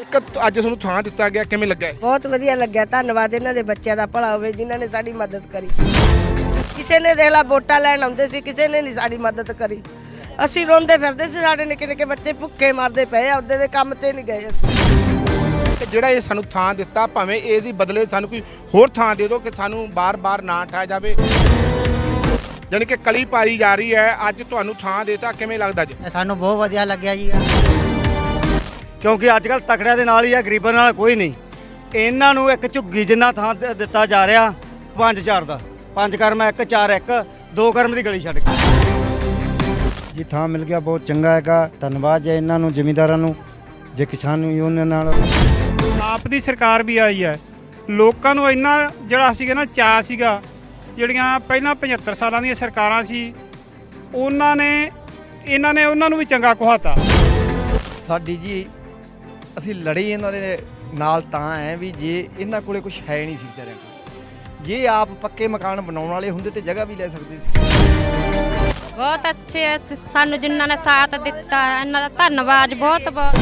ਇੱਕ ਅੱਜ ਤੁਹਾਨੂੰ ਥਾਂ ਦਿੱਤਾ ਗਿਆ ਕਿਵੇਂ ਲੱਗਾ ਇਹ? ਬਹੁਤ ਵਧੀਆ ਲੱਗਿਆ। ਧੰਨਵਾਦ ਇਹਨਾਂ ਦੇ ਬੱਚਿਆਂ ਦਾ ਭਲਾ ਹੋਵੇ ਜਿਨ੍ਹਾਂ ਨੇ ਸਾਡੀ ਮਦਦ ਕਰੀ। ਕਿਸੇ ਨੇ ਦੇਖ ਲਾ ਵੋਟਾਂ ਲੈਣ ਆਉਂਦੇ ਸੀ ਕਿਸੇ ਨੇ ਨਹੀਂ ਸਾਡੀ ਮਦਦ ਕਰੀ। ਅਸੀਂ ਰੋਂਦੇ ਫਿਰਦੇ ਸੀ ਸਾਡੇ ਨਿੱਕੇ ਨਿੱਕੇ ਬੱਚੇ ਭੁੱਖੇ ਮਰਦੇ ਪਏ ਆ ਉਹਦੇ ਦੇ ਕੰਮ ਤੇ ਨਹੀਂ ਗਏ ਅਸੀਂ। ਤੇ ਜਿਹੜਾ ਇਹ ਸਾਨੂੰ ਥਾਂ ਦਿੱਤਾ ਭਾਵੇਂ ਇਹਦੀ ਬਦਲੇ ਸਾਨੂੰ ਕੋਈ ਹੋਰ ਥਾਂ ਦੇ ਦਿਓ ਕਿ ਸਾਨੂੰ ਬਾਰ-ਬਾਰ ਨਾ ਠਾਇਆ ਜਾਵੇ। ਜਾਣੀ ਕਿ ਕਲੀ ਪਾਰੀ ਜਾ ਰਹੀ ਹੈ ਅੱਜ ਤੁਹਾਨੂੰ ਥਾਂ ਦਿੱਤਾ ਕਿਵੇਂ ਲੱਗਦਾ ਜੀ? ਸਾਨੂੰ ਬਹੁਤ ਵਧੀਆ ਲੱਗਿਆ ਜੀ। ਕਿਉਂਕਿ ਅੱਜ ਕੱਲ ਤਕੜਿਆਂ ਦੇ ਨਾਲ ਹੀ ਆ ਗਰੀਬਾਂ ਨਾਲ ਕੋਈ ਨਹੀਂ। ਇਹਨਾਂ ਨੂੰ ਇੱਕ ਝੁੱਗੀ ਜਿੰਨਾ ਥਾਂ ਦ- ਦਿੱਤਾ ਜਾ ਰਿਹਾ ਪੰਜ ਚਾਰ ਦਾ। ਪੰਜ ਕਰਮ ਇੱਕ ਚਾਰ ਇੱਕ ਦੋ ਕਰਮ ਦੀ ਗਲੀ ਛੱਡ ਕੇ। ਜੀ ਥਾਂ ਮਿਲ ਗਿਆ ਬਹੁਤ ਚੰਗਾ ਹੈਗਾ। ਧੰਨਵਾਦ ਹੈ ਇਹਨਾਂ ਨੂੰ ਜ਼ਿਮੀਂਦਾਰਾਂ ਨੂੰ ਜੇ ਕਿਸਾਨ ਯੂਨੀਅਨ ਨਾਲ। ਆਪ ਦੀ ਸਰਕਾਰ ਵੀ ਆਈ ਹੈ। ਲੋਕਾਂ ਨੂੰ ਇੰਨਾ ਜਿਹੜਾ ਸੀਗਾ ਨਾ ਚਾਅ ਸੀਗਾ ਜਿਹੜੀਆਂ ਪਹਿਲਾਂ 75 ਸਾਲਾਂ ਦੀਆਂ ਸਰਕਾਰਾਂ ਸੀ ਉਹਨਾਂ ਨੇ ਇਹਨਾਂ ਨੇ ਉਹਨਾਂ ਨੂੰ ਵੀ ਚੰਗਾ ਕੁਹਾਤਾ। ਸਾਡੀ ਜੀ ਅਸੀਂ ਲੜੇ ਇਹਨਾਂ ਦੇ ਨਾਲ ਤਾਂ ਐ ਵੀ ਜੇ ਇਹਨਾਂ ਕੋਲੇ ਕੁਝ ਹੈ ਨਹੀਂ ਸੀ ਵਿਚਾਰਿਆਂ ਕੋਲ। ਜੇ ਆਪ ਪੱਕੇ ਮਕਾਨ ਬਣਾਉਣ ਵਾਲੇ ਹੁੰਦੇ ਤੇ ਜਗ੍ਹਾ ਵੀ ਲੈ ਸਕਦੇ ਸੀ। ਬਹੁਤ ਅੱਛੇ ਹੈ ਸਾਨੂੰ ਜਿਨ੍ਹਾਂ ਨੇ ਸਾਥ ਦਿੱਤਾ, ਇਹਨਾਂ ਦਾ ਧੰਨਵਾਦ ਬਹੁਤ ਬਹੁਤ।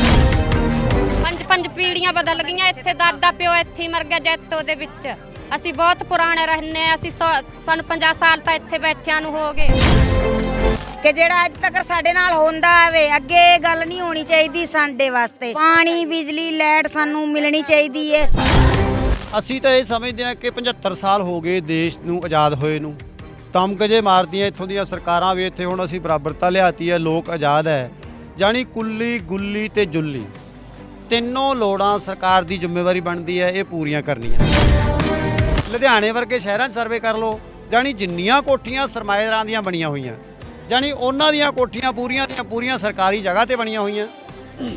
ਪੰਜ ਪੰਜ ਪੀੜੀਆਂ ਬਦਲ ਗਈਆਂ, ਇੱਥੇ ਦਾਦਾ ਪਿਓ ਇੱਥੇ ਮਰ ਗਿਆ ਜੈਤੋ ਦੇ ਵਿੱਚ। ਅਸੀਂ ਬਹੁਤ ਪੁਰਾਣੇ ਰਹਿੰਦੇ ਹਾਂ ਅਸੀਂ ਸਾਨੂੰ 50 ਸਾਲ ਤਾਂ ਇੱਥੇ ਬੈਠਿਆਂ ਨੂੰ ਹੋ ਗਏ। ਕਿ ਜਿਹੜਾ ਅੱਜ ਤੱਕ ਸਾਡੇ ਨਾਲ ਹੁੰਦਾ ਆਵੇ, ਅੱਗੇ ਇਹ ਗੱਲ ਨਹੀਂ ਹੋਣੀ ਚਾਹੀਦੀ ਸਾਡੇ ਵਾਸਤੇ। ਪਾਣੀ, ਬਿਜਲੀ, ਲਾਈਟ ਸਾਨੂੰ ਮਿਲਣੀ ਚਾਹੀਦੀ ਹੈ ਅਸੀਂ ਤਾਂ ਇਹ ਸਮਝਦੇ ਹਾਂ ਕਿ 75 ਸਾਲ ਹੋ ਗਏ ਦੇਸ਼ ਨੂੰ ਆਜ਼ਾਦ ਹੋਏ ਨੂੰ। ਤਮਗਜੇ ਮਾਰਦੀਆਂ ਇੱਥੋਂ ਦੀਆਂ ਸਰਕਾਰਾਂ ਵੀ ਇੱਥੇ ਹੁਣ ਅਸੀਂ ਬਰਾਬਰਤਾ ਲਿਆਤੀ ਹੈ ਲੋਕ ਆਜ਼ਾਦ ਹੈ। ਜਾਣੀ ਕੁੱਲੀ, ਗੁੱਲੀ ਤੇ ਜੁੱਲੀ। ਤਿੰਨੋਂ ਲੋੜਾਂ ਸਰਕਾਰ ਦੀ ਜ਼ਿੰਮੇਵਾਰੀ ਬਣਦੀ ਹੈ, ਇਹ ਪੂਰੀਆਂ ਕਰਨੀਆਂ। ਲੁਧਿਆਣੇ ਵਰਗੇ ਸ਼ਹਿਰਾਂ 'ਚ ਸਰਵੇ ਕਰ ਲਓ। ਜਾਣੀ ਜਿੰਨੀਆਂ ਕੋਠੀਆਂ ਸਰਮਾਏਦਾਰਾਂ ਦੀਆਂ ਬਣੀਆਂ ਹੋਈਆਂ। ਜਾਣੀ ਉਹਨਾਂ ਦੀਆਂ ਕੋਠੀਆਂ ਪੂਰੀਆਂ ਦੀਆਂ ਪੂਰੀਆਂ ਸਰਕਾਰੀ ਜਗ੍ਹਾ ਤੇ ਬਣੀਆਂ ਹੋਈਆਂ।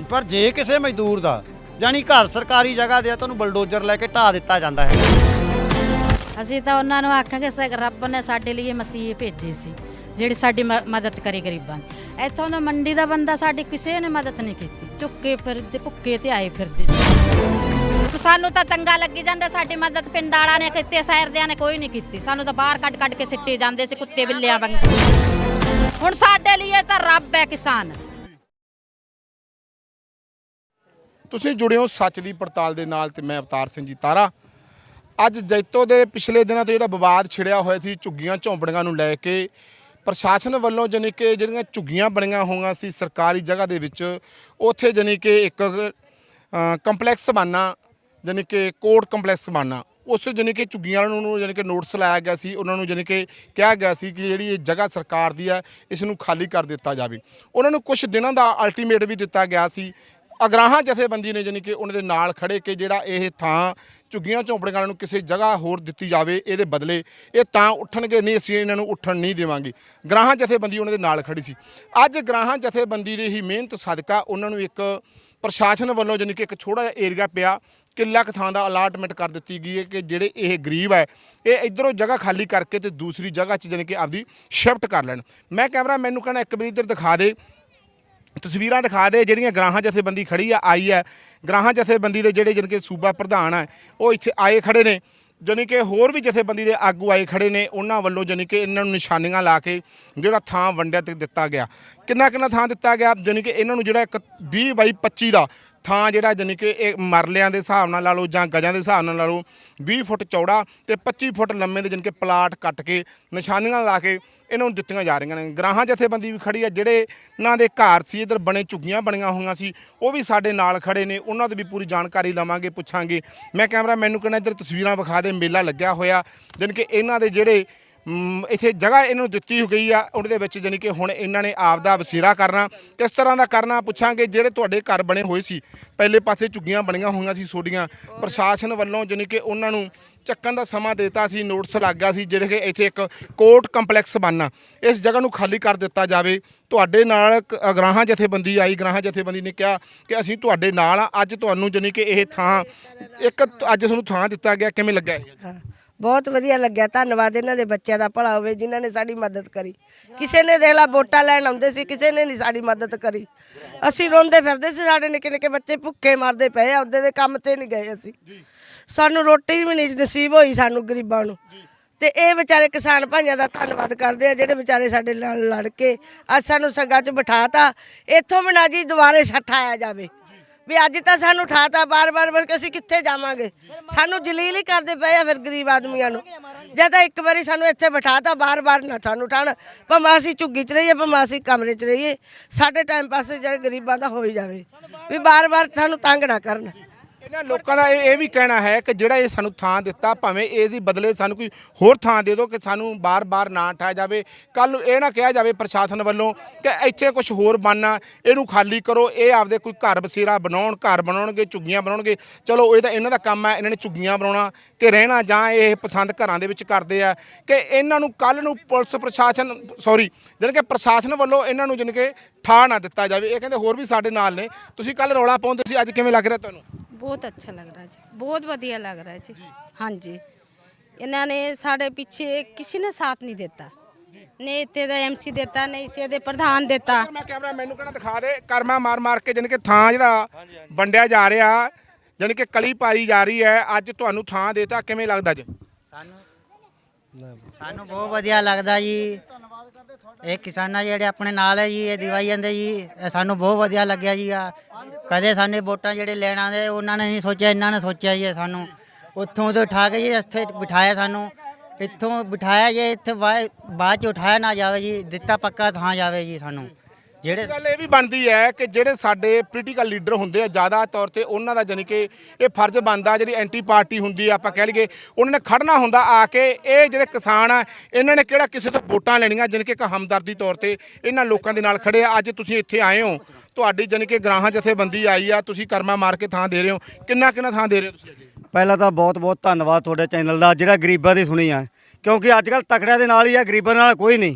ਪਰ ਜੇ ਕਿਸੇ ਮਜ਼ਦੂਰ ਦਾ, ਜਾਣੀ ਘਰ ਸਰਕਾਰੀ ਜਗ੍ਹਾ ਦੇ ਆ ਤੁਹਾਨੂੰ ਬਲਡੋਜ਼ਰ ਲੈ ਕੇ ਢਾ ਦਿੱਤਾ ਜਾਂਦਾ ਹੈ। ਅਸੀਂ ਤਾਂ ਉਹਨਾਂ ਨੂੰ ਆਖਾਂਗੇ ਸ- ਰੱਬ ਨੇ ਸਾਡੇ ਲਈ ਮਸੀਹ ਭੇਜੇ ਸੀ, ਜਿਹੜੀ ਸਾਡੀ ਮਦਦ ਕਰੇ ਗਰੀਬਾਂ ਦੀ ਇੱਥੋਂ ਦਾ ਮੰਡੀ ਦਾ ਬੰਦਾ ਸਾਡੀ ਕਿਸੇ ਨੇ ਮਦਦ ਨਹੀਂ ਕੀਤੀ। ਚੁੱਕੇ ਫਿਰਦੇ ਭੁੱਕੇ ਤੇ ਆਏ ਫਿਰਦੇ। ਸਾਨੂੰ ਤਾਂ ਚੰਗਾ ਲੱਗੀ ਜਾਂਦਾ, ਸਾਡੀ ਮਦਦ ਪਿੰਡ ਵਾਲਿਆਂ ਨੇ ਕੀਤੀ ਸ਼ਹਿਰਦਿਆਂ ਨੇ ਕੋਈ ਨਹੀਂ ਕੀਤੀ। ਸਾਨੂੰ ਤਾਂ ਬਾਹਰ ਕੱਢ ਕੱਢ ਕੇ ਸਿੱਟੇ ਜਾਂਦੇ ਸੀ, ਕੁੱਤੇ ਬਿੱਲਿਆਂ ਵਾਂਗ। ਹੁਣ ਸਾਡੇ ਲਈ ਇਹ ਤਾਂ ਰੱਬ ਹੈ ਕਿਸਾਨ। ਤੁਸੀਂ ਜੁੜੇ ਹੋ ਸੱਚ ਦੀ ਪੜਤਾਲ ਦੇ ਨਾਲ ਤੇ ਮੈਂ ਅਵਤਾਰ ਸਿੰਘ ਜੀ ਤਾਰਾ। ਅੱਜ ਜੈਤੋ ਦੇ ਪਿਛਲੇ ਦਿਨਾਂ ਤੋਂ ਜਿਹੜਾ ਵਿਵਾਦ ਛਿੜਿਆ ਹੋਇਆ ਸੀ, ਝੁੱਗੀਆਂ ਝੌਂਪੜੀਆਂ ਨੂੰ ਲੈ ਕੇ, ਪ੍ਰਸ਼ਾਸਨ ਵੱਲੋਂ ਜਾਣੀ ਕਿ ਜਿਹੜੀਆਂ ਝੁੱਗੀਆਂ ਬਣੀਆਂ ਹੋਈਆਂ ਸੀ ਸਰਕਾਰੀ ਜਗ੍ਹਾ ਦੇ ਵਿੱਚ, ਉੱਥੇ ਜਾਣੀ ਕਿ ਇੱਕ ਕੰਪਲੈਕਸ ਬਣਨਾ, ਜਾਣੀ ਕਿ ਕੋਰਟ ਕੰਪਲੈਕਸ ਬਣਨਾ। ਉਸ ਜਾਣੀ ਕਿ ਝੁੱਗੀਆਂ ਵਾਲਿਆਂ ਨੂੰ ਜਾਣੀ ਕਿ ਨੋਟਿਸ ਲਾਇਆ ਗਿਆ ਸੀ, ਉਹਨਾਂ ਨੂੰ ਜਾਣੀ ਕਿ ਕਿਹਾ ਗਿਆ ਸੀ ਕਿ ਜਿਹੜੀ ਇਹ ਜਗ੍ਹਾ ਸਰਕਾਰ ਦੀ ਹੈ, ਇਸ ਨੂੰ ਖਾਲੀ ਕਰ ਦਿੱਤਾ ਜਾਵੇ। ਉਹਨਾਂ ਨੂੰ ਕੁਝ ਦਿਨਾਂ ਦਾ ਅਲਟੀਮੇਟ ਵੀ ਦਿੱਤਾ ਗਿਆ ਸੀ। ਅਗਰਾਹਾਂ ਜਥੇਬੰਦੀ ਨੇ ਜਾਣੀ ਕਿ ਉਹਨਾਂ ਦੇ ਨਾਲ ਖੜੇ ਕਿ ਜਿਹੜਾ ਇਹ ਥਾਂ ਝੁੱਗੀਆਂ ਝੌਂਪੜੀਆਂ ਨੂੰ ਕਿਸੇ ਜਗ੍ਹਾ ਹੋਰ ਦਿੱਤੀ ਜਾਵੇ, ਇਹਦੇ ਬਦਲੇ ਇਹ ਤਾਂ ਉੱਠਣਗੇ, ਨਹੀਂ ਅਸੀਂ ਇਹਨਾਂ ਨੂੰ ਉੱਠਣ ਨਹੀਂ ਦੇਵਾਂਗੇ। ਗਰਾਹਾਂ ਜਥੇਬੰਦੀ ਉਹਨਾਂ ਦੇ ਨਾਲ ਖੜੀ ਸੀ। ਅੱਜ ਗਰਾਹਾਂ ਜਥੇਬੰਦੀ ਦੀ ਹੀ ਮਿਹਨਤ ਸਦਕਾ ਉਹਨਾਂ ਨੂੰ ਇੱਕ ਪ੍ਰਸ਼ਾਸਨ ਵੱਲੋਂ ਜਾਣੀ ਕਿ ਇੱਕ ਛੋਟਾ ਜਿਹਾ ਏਰੀਆ ਪਿਆ। ਕਿੱਲਾ ਕੁ ਥਾਂ ਦਾ ਅਲਾਟਮੈਂਟ ਕਰ ਦਿੱਤੀ ਗਈ ਹੈ ਕਿ ਜਿਹੜੇ ਇਹ ਗਰੀਬ ਹੈ, ਇਹ ਇਧਰੋਂ ਜਗ੍ਹਾ ਖਾਲੀ ਕਰਕੇ ਤੇ ਦੂਸਰੀ ਜਗ੍ਹਾ 'ਚ ਜਾਣੀ ਕਿ ਆਪਦੀ ਸ਼ਿਫਟ ਕਰ ਲੈਣ। ਮੈਂ ਕੈਮਰਾ ਮੈਨੂੰ ਕਹਿੰਦਾ ਇੱਕ ਵਾਰੀ ਇੱਧਰ ਦਿਖਾ ਦੇ। ਤਸਵੀਰਾਂ ਦਿਖਾ ਦੇ ਜਿਹੜੀਆਂ ਗ੍ਰਾਹਾਂ ਜਥੇਬੰਦੀ ਖੜੀ ਆ, ਆਈ ਹੈ। ਗ੍ਰਾਹਾਂ ਜਥੇਬੰਦੀ ਦੇ ਜਿਹੜੇ ਜਾਣੀ ਕਿ ਸੂਬਾ ਪ੍ਰਧਾਨ ਆ ਉਹ ਇੱਥੇ ਆਏ ਖੜੇ ਨੇ। ਜਾਣੀ ਕਿ ਹੋਰ ਵੀ ਜਥੇਬੰਦੀ ਦੇ ਆਗੂ ਆਏ ਖੜੇ ਨੇ, ਉਹਨਾਂ ਵੱਲੋਂ ਜਾਣੀ ਕਿ ਇਹਨਾਂ ਨੂੰ ਨਿਸ਼ਾਨੀਆਂ ਲਾ ਕੇ ਜਿਹੜਾ ਥਾਂ ਵੰਡਿਆ ਤੇ ਦਿੱਤਾ ਗਿਆ। ਕਿੰਨਾ ਕਿੰਨਾ ਥਾਂ ਦਿੱਤਾ ਗਿਆ? ਜਾਣੀ ਕਿ ਇਹਨਾਂ ਨੂੰ ਜਿਹੜਾ ਇੱਕ 20 ਬਾਈ 25 ਦਾ ਥਾਂ ਜਿਹੜਾ ਜਾਣੀ ਕਿ ਇਹ ਮਰਲਿਆਂ ਦੇ ਹਿਸਾਬ ਨਾਲ ਲਾ ਲਓ ਜਾਂ ਗਜਾਂ ਦੇ ਹਿਸਾਬ ਨਾਲ ਲਾ ਲਓ 20 ਫੁੱਟ ਚੌੜਾ ਤੇ 25 ਫੁੱਟ ਲੰਮੇ ਦੇ ਜਾਣੀ ਕਿ ਪਲਾਟ ਕੱਟ ਕੇ ਨਿਸ਼ਾਨੀਆਂ ਲਾ ਕੇ ਇਹਨਾਂ ਨੂੰ ਦਿੱਤੀਆਂ ਜਾ ਰਹੀਆਂ ਨੇ। ਗ੍ਰਾਹਾਂ ਜਥੇਬੰਦੀ ਵੀ ਖੜੀ ਆ, ਜਿਹੜੇ ਇਹਨਾਂ ਦੇ ਘਰ ਸੀ, ਇਧਰ ਬਣੇ ਝੁੱਗੀਆਂ ਬਣੀਆਂ ਹੋਈਆਂ ਸੀ, ਉਹ ਵੀ ਸਾਡੇ ਨਾਲ ਖੜੇ ਨੇ, ਉਹਨਾਂ ਦੀ ਵੀ ਪੂਰੀ ਜਾਣਕਾਰੀ ਲਵਾਂਗੇ, ਪੁੱਛਾਂਗੇ। ਮੈਂ ਕੈਮਰਾ ਮੈਨੂੰ ਕਹਿੰਦਾ, ਇੱਧਰ ਤਸਵੀਰਾਂ ਵਿਖਾ ਦੇ, ਮੇਲਾ ਲੱਗਿਆ ਹੋਇਆ। ਜਾਣੀ ਕਿ ਇਹਨਾਂ ਦੇ ਜਿਹੜੇ ਇੱਥੇ ਜਗ੍ਹਾ ਇਹਨਾਂ ਨੂੰ ਦਿੱਤੀ ਹੋ ਗਈ ਆ, ਉਹਦੇ ਵਿੱਚ ਜਾਣੀ ਕਿ ਹੁਣ ਇਹਨਾਂ ਨੇ ਆਪ ਦਾ ਵਸੀਰਾ ਕਰਨਾ। ਕਿਸ ਤਰ੍ਹਾਂ ਦਾ ਕਰਨਾ, ਪੁੱਛਾਂਗੇ ਜਿਹੜੇ ਤੁਹਾਡੇ ਘਰ ਬਣੇ ਹੋਏ ਸੀ। ਪਹਿਲੇ ਪਾਸੇ ਝੁੱਗੀਆਂ ਬਣੀਆਂ ਹੋਈਆਂ ਸੀ ਸੋਡੀਆਂ। ਪ੍ਰਸ਼ਾਸਨ ਵੱਲੋਂ ਜਾਣੀ ਕਿ ਉਹਨਾਂ ਨੂੰ ਚੱਕਣ ਦਾ ਸਮਾਂ ਦਿੱਤਾ ਸੀ, ਨੋਟਿਸ ਲੱਗ ਗਿਆ ਸੀ, ਜਿਹੜੇ ਕਿ ਇੱਥੇ ਇੱਕ ਕੋਰਟ ਕੰਪਲੈਕਸ ਬਣਨਾ। ਇਸ ਜਗ੍ਹਾ ਨੂੰ ਖਾਲੀ ਕਰ ਦਿੱਤਾ ਜਾਵੇ। ਤੁਹਾਡੇ ਨਾਲ ਇੱਕ ਅਗਰਾਹਾਂ ਜਥੇਬੰਦੀ ਆਈ, ਗ੍ਰਾਹਾਂ ਜਥੇਬੰਦੀ ਨੇ ਕਿਹਾ ਕਿ ਅਸੀਂ ਤੁਹਾਡੇ ਨਾਲ ਆ। ਅੱਜ ਤੁਹਾਨੂੰ ਜਾਣੀ ਕਿ ਇਹ ਥਾਂ, ਇੱਕ ਅੱਜ ਤੁਹਾਨੂੰ ਥਾਂ ਦਿੱਤਾ ਗਿਆ, ਕਿਵੇਂ ਲੱਗਾ ਇਹ? ਬਹੁਤ ਵਧੀਆ ਲੱਗਿਆ। ਧੰਨਵਾਦ ਇਹਨਾਂ ਦੇ ਬੱਚਿਆਂ ਦਾ ਭਲਾ ਹੋਵੇ ਜਿਨ੍ਹਾਂ ਨੇ ਸਾਡੀ ਮਦਦ ਕਰੀ। ਕਿਸੇ ਨੇ ਦੇਖ ਲਾ ਵੋਟਾਂ ਲੈਣ ਆਉਂਦੇ ਸੀ ਕਿਸੇ ਨੇ ਨਹੀਂ ਸਾਡੀ ਮਦਦ ਕਰੀ। ਅਸੀਂ ਰੋਂਦੇ ਫਿਰਦੇ ਸੀ ਸਾਡੇ ਨਿੱਕੇ ਨਿੱਕੇ ਬੱਚੇ ਭੁੱਖੇ ਮਰਦੇ ਪਏ ਆ ਉਹਦੇ ਦੇ ਕੰਮ ਤੇ ਨਹੀਂ ਗਏ ਅਸੀਂ। ਸਾਨੂੰ ਰੋਟੀ ਵੀ ਨਹੀਂ ਨਸੀਬ ਹੋਈ ਸਾਨੂੰ ਗਰੀਬਾਂ ਨੂੰ। ਤੇ ਇਹ ਵਿਚਾਰੇ ਕਿਸਾਨ ਭਾਈਆਂ ਦਾ ਧੰਨਵਾਦ ਕਰਦੇ ਆ ਜਿਹੜੇ ਵਿਚਾਰੇ ਸਾਡੇ ਨਾਲ ਲੜ ਕੇ ਅੱਜ ਸਾਨੂੰ ਸੰਗਾਂ 'ਚ ਬਿਠਾਤਾ। ਇੱਥੋਂ ਵੀ ਨਾ ਜੀ ਦੁਬਾਰੇ ਛੱਠ ਆਇਆ ਜਾਵੇ। ਵੀ ਅੱਜ ਤਾਂ ਸਾਨੂੰ ਠਾਤਾ ਬਾਰ-ਬਾਰ ਵਰ ਕੇ ਅਸੀਂ ਕਿੱਥੇ ਜਾਵਾਂਗੇ? ਸਾਨੂੰ ਜਲੀਲ ਹੀ ਕਰਦੇ ਪਏ ਆ ਫਿਰ ਗਰੀਬ ਆਦਮੀਆਂ ਨੂੰ। ਜੇ ਤਾਂ ਇੱਕ ਵਾਰੀ ਸਾਨੂੰ ਇੱਥੇ ਬਿਠਾਤਾ ਬਾਰ-ਬਾਰ ਨਾ ਸਾਨੂੰ ਠਾਣ। ਭਾਵੇਂ ਅਸੀਂ ਝੁੱਗੀ 'ਚ ਰਹੀਏ, ਭਾਵੇਂ ਅਸੀਂ ਕਮਰੇ 'ਚ ਰਹੀਏ, ਸਾਡੇ ਟਾਈਮ ਪਾਸ ਜਿਹੜੇ ਗਰੀਬਾਂ ਦਾ ਹੋ ਹੀ ਜਾਵੇ। ਵੀ ਬਾਰ-ਬਾਰ ਸਾਨੂੰ ਤੰਗ ਨਾ ਕਰਨ। ਇਹਨਾਂ ਲੋਕਾਂ ਦਾ ਇਹ ਇਹ ਵੀ ਕਹਿਣਾ ਹੈ ਕਿ ਜਿਹੜਾ ਇਹ ਸਾਨੂੰ ਥਾਂ ਦਿੱਤਾ, ਭਾਵੇਂ ਇਹਦੀ ਬਦਲੇ ਸਾਨੂੰ ਕੋਈ ਹੋਰ ਥਾਂ ਦੇ ਦਿਓ ਕਿ ਸਾਨੂੰ ਬਾਰ-ਬਾਰ ਨਾ ਉਠਾਇਆ ਜਾਵੇ। ਕੱਲ ਨੂੰ ਇਹ ਨਾ ਕਿਹਾ ਜਾਵੇ ਪ੍ਰਸ਼ਾਸਨ ਵੱਲੋਂ ਕਿ ਇੱਥੇ ਕੁਝ ਹੋਰ ਬਣਨਾ, ਇਹਨੂੰ ਖਾਲੀ ਕਰੋ, ਇਹ ਆਪਦੇ ਕੋਈ ਘਰ ਬਸੇਰਾ ਬਣਾਉਣ, ਘਰ ਬਣਾਉਣਗੇ, ਝੁੱਗੀਆਂ ਬਣਾਉਣਗੇ। ਚਲੋ, ਇਹ ਤਾਂ ਇਹਨਾਂ ਦਾ ਕੰਮ ਹੈ, ਇਹਨਾਂ ਨੇ ਝੁੱਗੀਆਂ ਬਣਾਉਣਾ ਕਿ ਰਹਿਣਾ ਜਾਂ ਇਹ ਪਸੰਦ ਘਰਾਂ ਦੇ ਵਿੱਚ ਕਰਦੇ ਆ ਕਿ ਇਹਨਾਂ ਨੂੰ ਕੱਲ ਨੂੰ ਪੁਲਿਸ ਪ੍ਰਸ਼ਾਸਨ, ਸੌਰੀ, ਜਾਣੀ ਕਿ ਪ੍ਰਸ਼ਾਸਨ ਵੱਲੋਂ ਇਹਨਾਂ ਨੂੰ ਜਾਣੀ ਕਿ ਠਾ ਨਾ ਦਿੱਤਾ ਜਾਵੇ। ਇਹ ਕਹਿੰਦੇ ਹੋਰ ਵੀ ਸਾਡੇ ਨਾਲ ਨੇ। ਤੁਸੀਂ ਕੱਲ ਰੌਲਾ ਪਾਉਂਦੇ ਸੀ, ਅੱਜ ਕਿਵੇਂ ਲੱਗ ਰਿਹਾ ਤੁਹਾਨੂੰ? ਬਹੁਤ ਅੱਛਾ ਲੱਗ ਰਿਹਾ ਜੀ। ਬਹੁਤ ਵਧੀਆ ਲੱਗ ਰਿਹਾ ਜੀ। ਹਾਂਜੀ। ਇਹਨਾਂ ਨੇ ਸਾਡੇ ਪਿੱਛੇ ਕਿਸੇ ਨੇ ਸਾਥ ਨਹੀਂ ਦਿੱਤਾ। ਨੇ ਇੱਥੇ ਦਾ ਐਮਸੀ ਦਿੱਤਾ ਨਹੀਂ ਇਸੇ ਦੇ ਪ੍ਰਧਾਨ ਦਿੱਤਾ। ਮੈਂ ਕੈਮਰਾ ਮੈਨੂੰ ਕਹਿੰਦਾ ਦਿਖਾ ਦੇ। ਕਰਮਾ ਮਾਰ ਮਾਰ ਕੇ ਜਾਣੀ ਕਿ ਥਾਂ ਜਿਹੜਾ ਵੰਡਿਆ ਜਾ ਰਿਹਾ ਜਾਣੀ ਕਿ ਕਲੀ ਪਾਰੀ ਜਾ ਰਹੀ ਹੈ। ਅੱਜ ਤੁਹਾਨੂੰ ਥਾਂ ਦੇਤਾ। ਕਿਵੇਂ ਲੱਗਦਾ ਅੱਜ ਸਾਨੂੰ ਬਹੁਤ ਵਧੀਆ ਲੱਗਦਾ ਜੀ। ਇਹ ਕਿਸਾਨਾਂ ਜਿਹੜੇ ਆਪਣੇ ਨਾਲ ਹੈ ਜੀ, ਇਹ ਦਿਵਾਈ ਜਾਂਦੇ ਜੀ। ਇਹ ਸਾਨੂੰ ਬਹੁਤ ਵਧੀਆ ਲੱਗਿਆ ਜੀ ਆ। ਕਦੇ ਸਾਨੇ ਵੋਟਾਂ ਜਿਹੜੇ ਲੈਣ ਆਉਂਦੇ, ਉਹਨਾਂ ਨੇ ਨਹੀਂ ਸੋਚਿਆ, ਇਹਨਾਂ ਨੇ ਸੋਚਿਆ ਜੀ ਇਹ ਸਾਨੂੰ। ਉੱਥੋਂ ਤੋਂ ਉਠਾ ਕੇ ਜੀ, ਇੱਥੇ ਬਿਠਾਇਆ ਸਾਨੂੰ। ਇੱਥੋਂ ਬਿਠਾਇਆ ਜੀ, ਇੱਥੇ ਬਾ- ਬਾਅਦ ਚ ਉਠਾਇਆ ਨਾ ਜਾਵੇ ਜੀ, ਦਿੱਤਾ ਪੱਕਾ ਥਾਂ ਜਾਵੇ ਜੀ ਸਾਨੂੰ। ਜਿਹੜੇ ਗੱਲ ਇਹ ਵੀ ਬਣਦੀ ਹੈ ਕਿ ਜਿਹੜੇ ਸਾਡੇ ਪੋਲੀਟੀਕਲ ਲੀਡਰ ਹੁੰਦੇ ਆ ਜ਼ਿਆਦਾ ਤੌਰ ਤੇ ਉਹਨਾਂ ਦਾ ਜਾਣੀ ਕਿ ਇਹ ਫਰਜ਼ ਬਣਦਾ ਜਿਹੜੀ ਐਂਟੀ ਪਾਰਟੀ ਹੁੰਦੀ ਆ ਆਪਾਂ ਕਹਿ ਲਈਏ ਉਹਨਾਂ ਨੇ ਖੜਨਾ ਹੁੰਦਾ ਆ ਕੇ ਇਹ ਜਿਹੜੇ ਕਿਸਾਨ ਆ ਇਹਨਾਂ ਨੇ ਕਿਹੜਾ ਕਿਸੇ ਤੋਂ ਵੋਟਾਂ ਲੈਣੀਆਂ ਜਾਣੀ ਕਿ ਇੱਕ ਹਮਦਰਦੀ ਤੌਰ ਤੇ ਇਹਨਾਂ ਲੋਕਾਂ ਦੇ ਨਾਲ ਖੜੇ ਆ। ਅੱਜ ਤੁਸੀਂ ਇੱਥੇ ਆਏ ਹੋ ਤੁਹਾਡੀ ਜਾਣੀ ਕਿ ਗ੍ਰਾਹਾਂ ਜਥੇਬੰਦੀ ਆਈ ਆ ਤੁਸੀਂ ਕਰਮਾ ਮਾਰ ਕੇ ਥਾਂ ਦੇ ਰਹੇ ਹੋ। ਕਿੰਨਾ ਕਿੰਨਾ ਥਾਂ ਦੇ ਰਹੇ ਹੋ ਤੁਸੀਂ ਅੱਗੇ? ਪਹਿਲਾਂ ਤਾਂ ਬਹੁਤ ਬਹੁਤ ਧੰਨਵਾਦ ਤੁਹਾਡੇ ਚੈਨਲ ਦਾ ਜਿਹੜਾ ਗਰੀਬਾਂ ਦੀ ਸੁਣੀ ਆ। ਕਿਉਂਕਿ ਅੱਜ ਕੱਲ ਤਕੜਿਆਂ ਦੇ ਨਾਲ ਹੀ ਆ ਗਰੀਬਾਂ ਨਾਲ ਕੋਈ ਨਹੀਂ।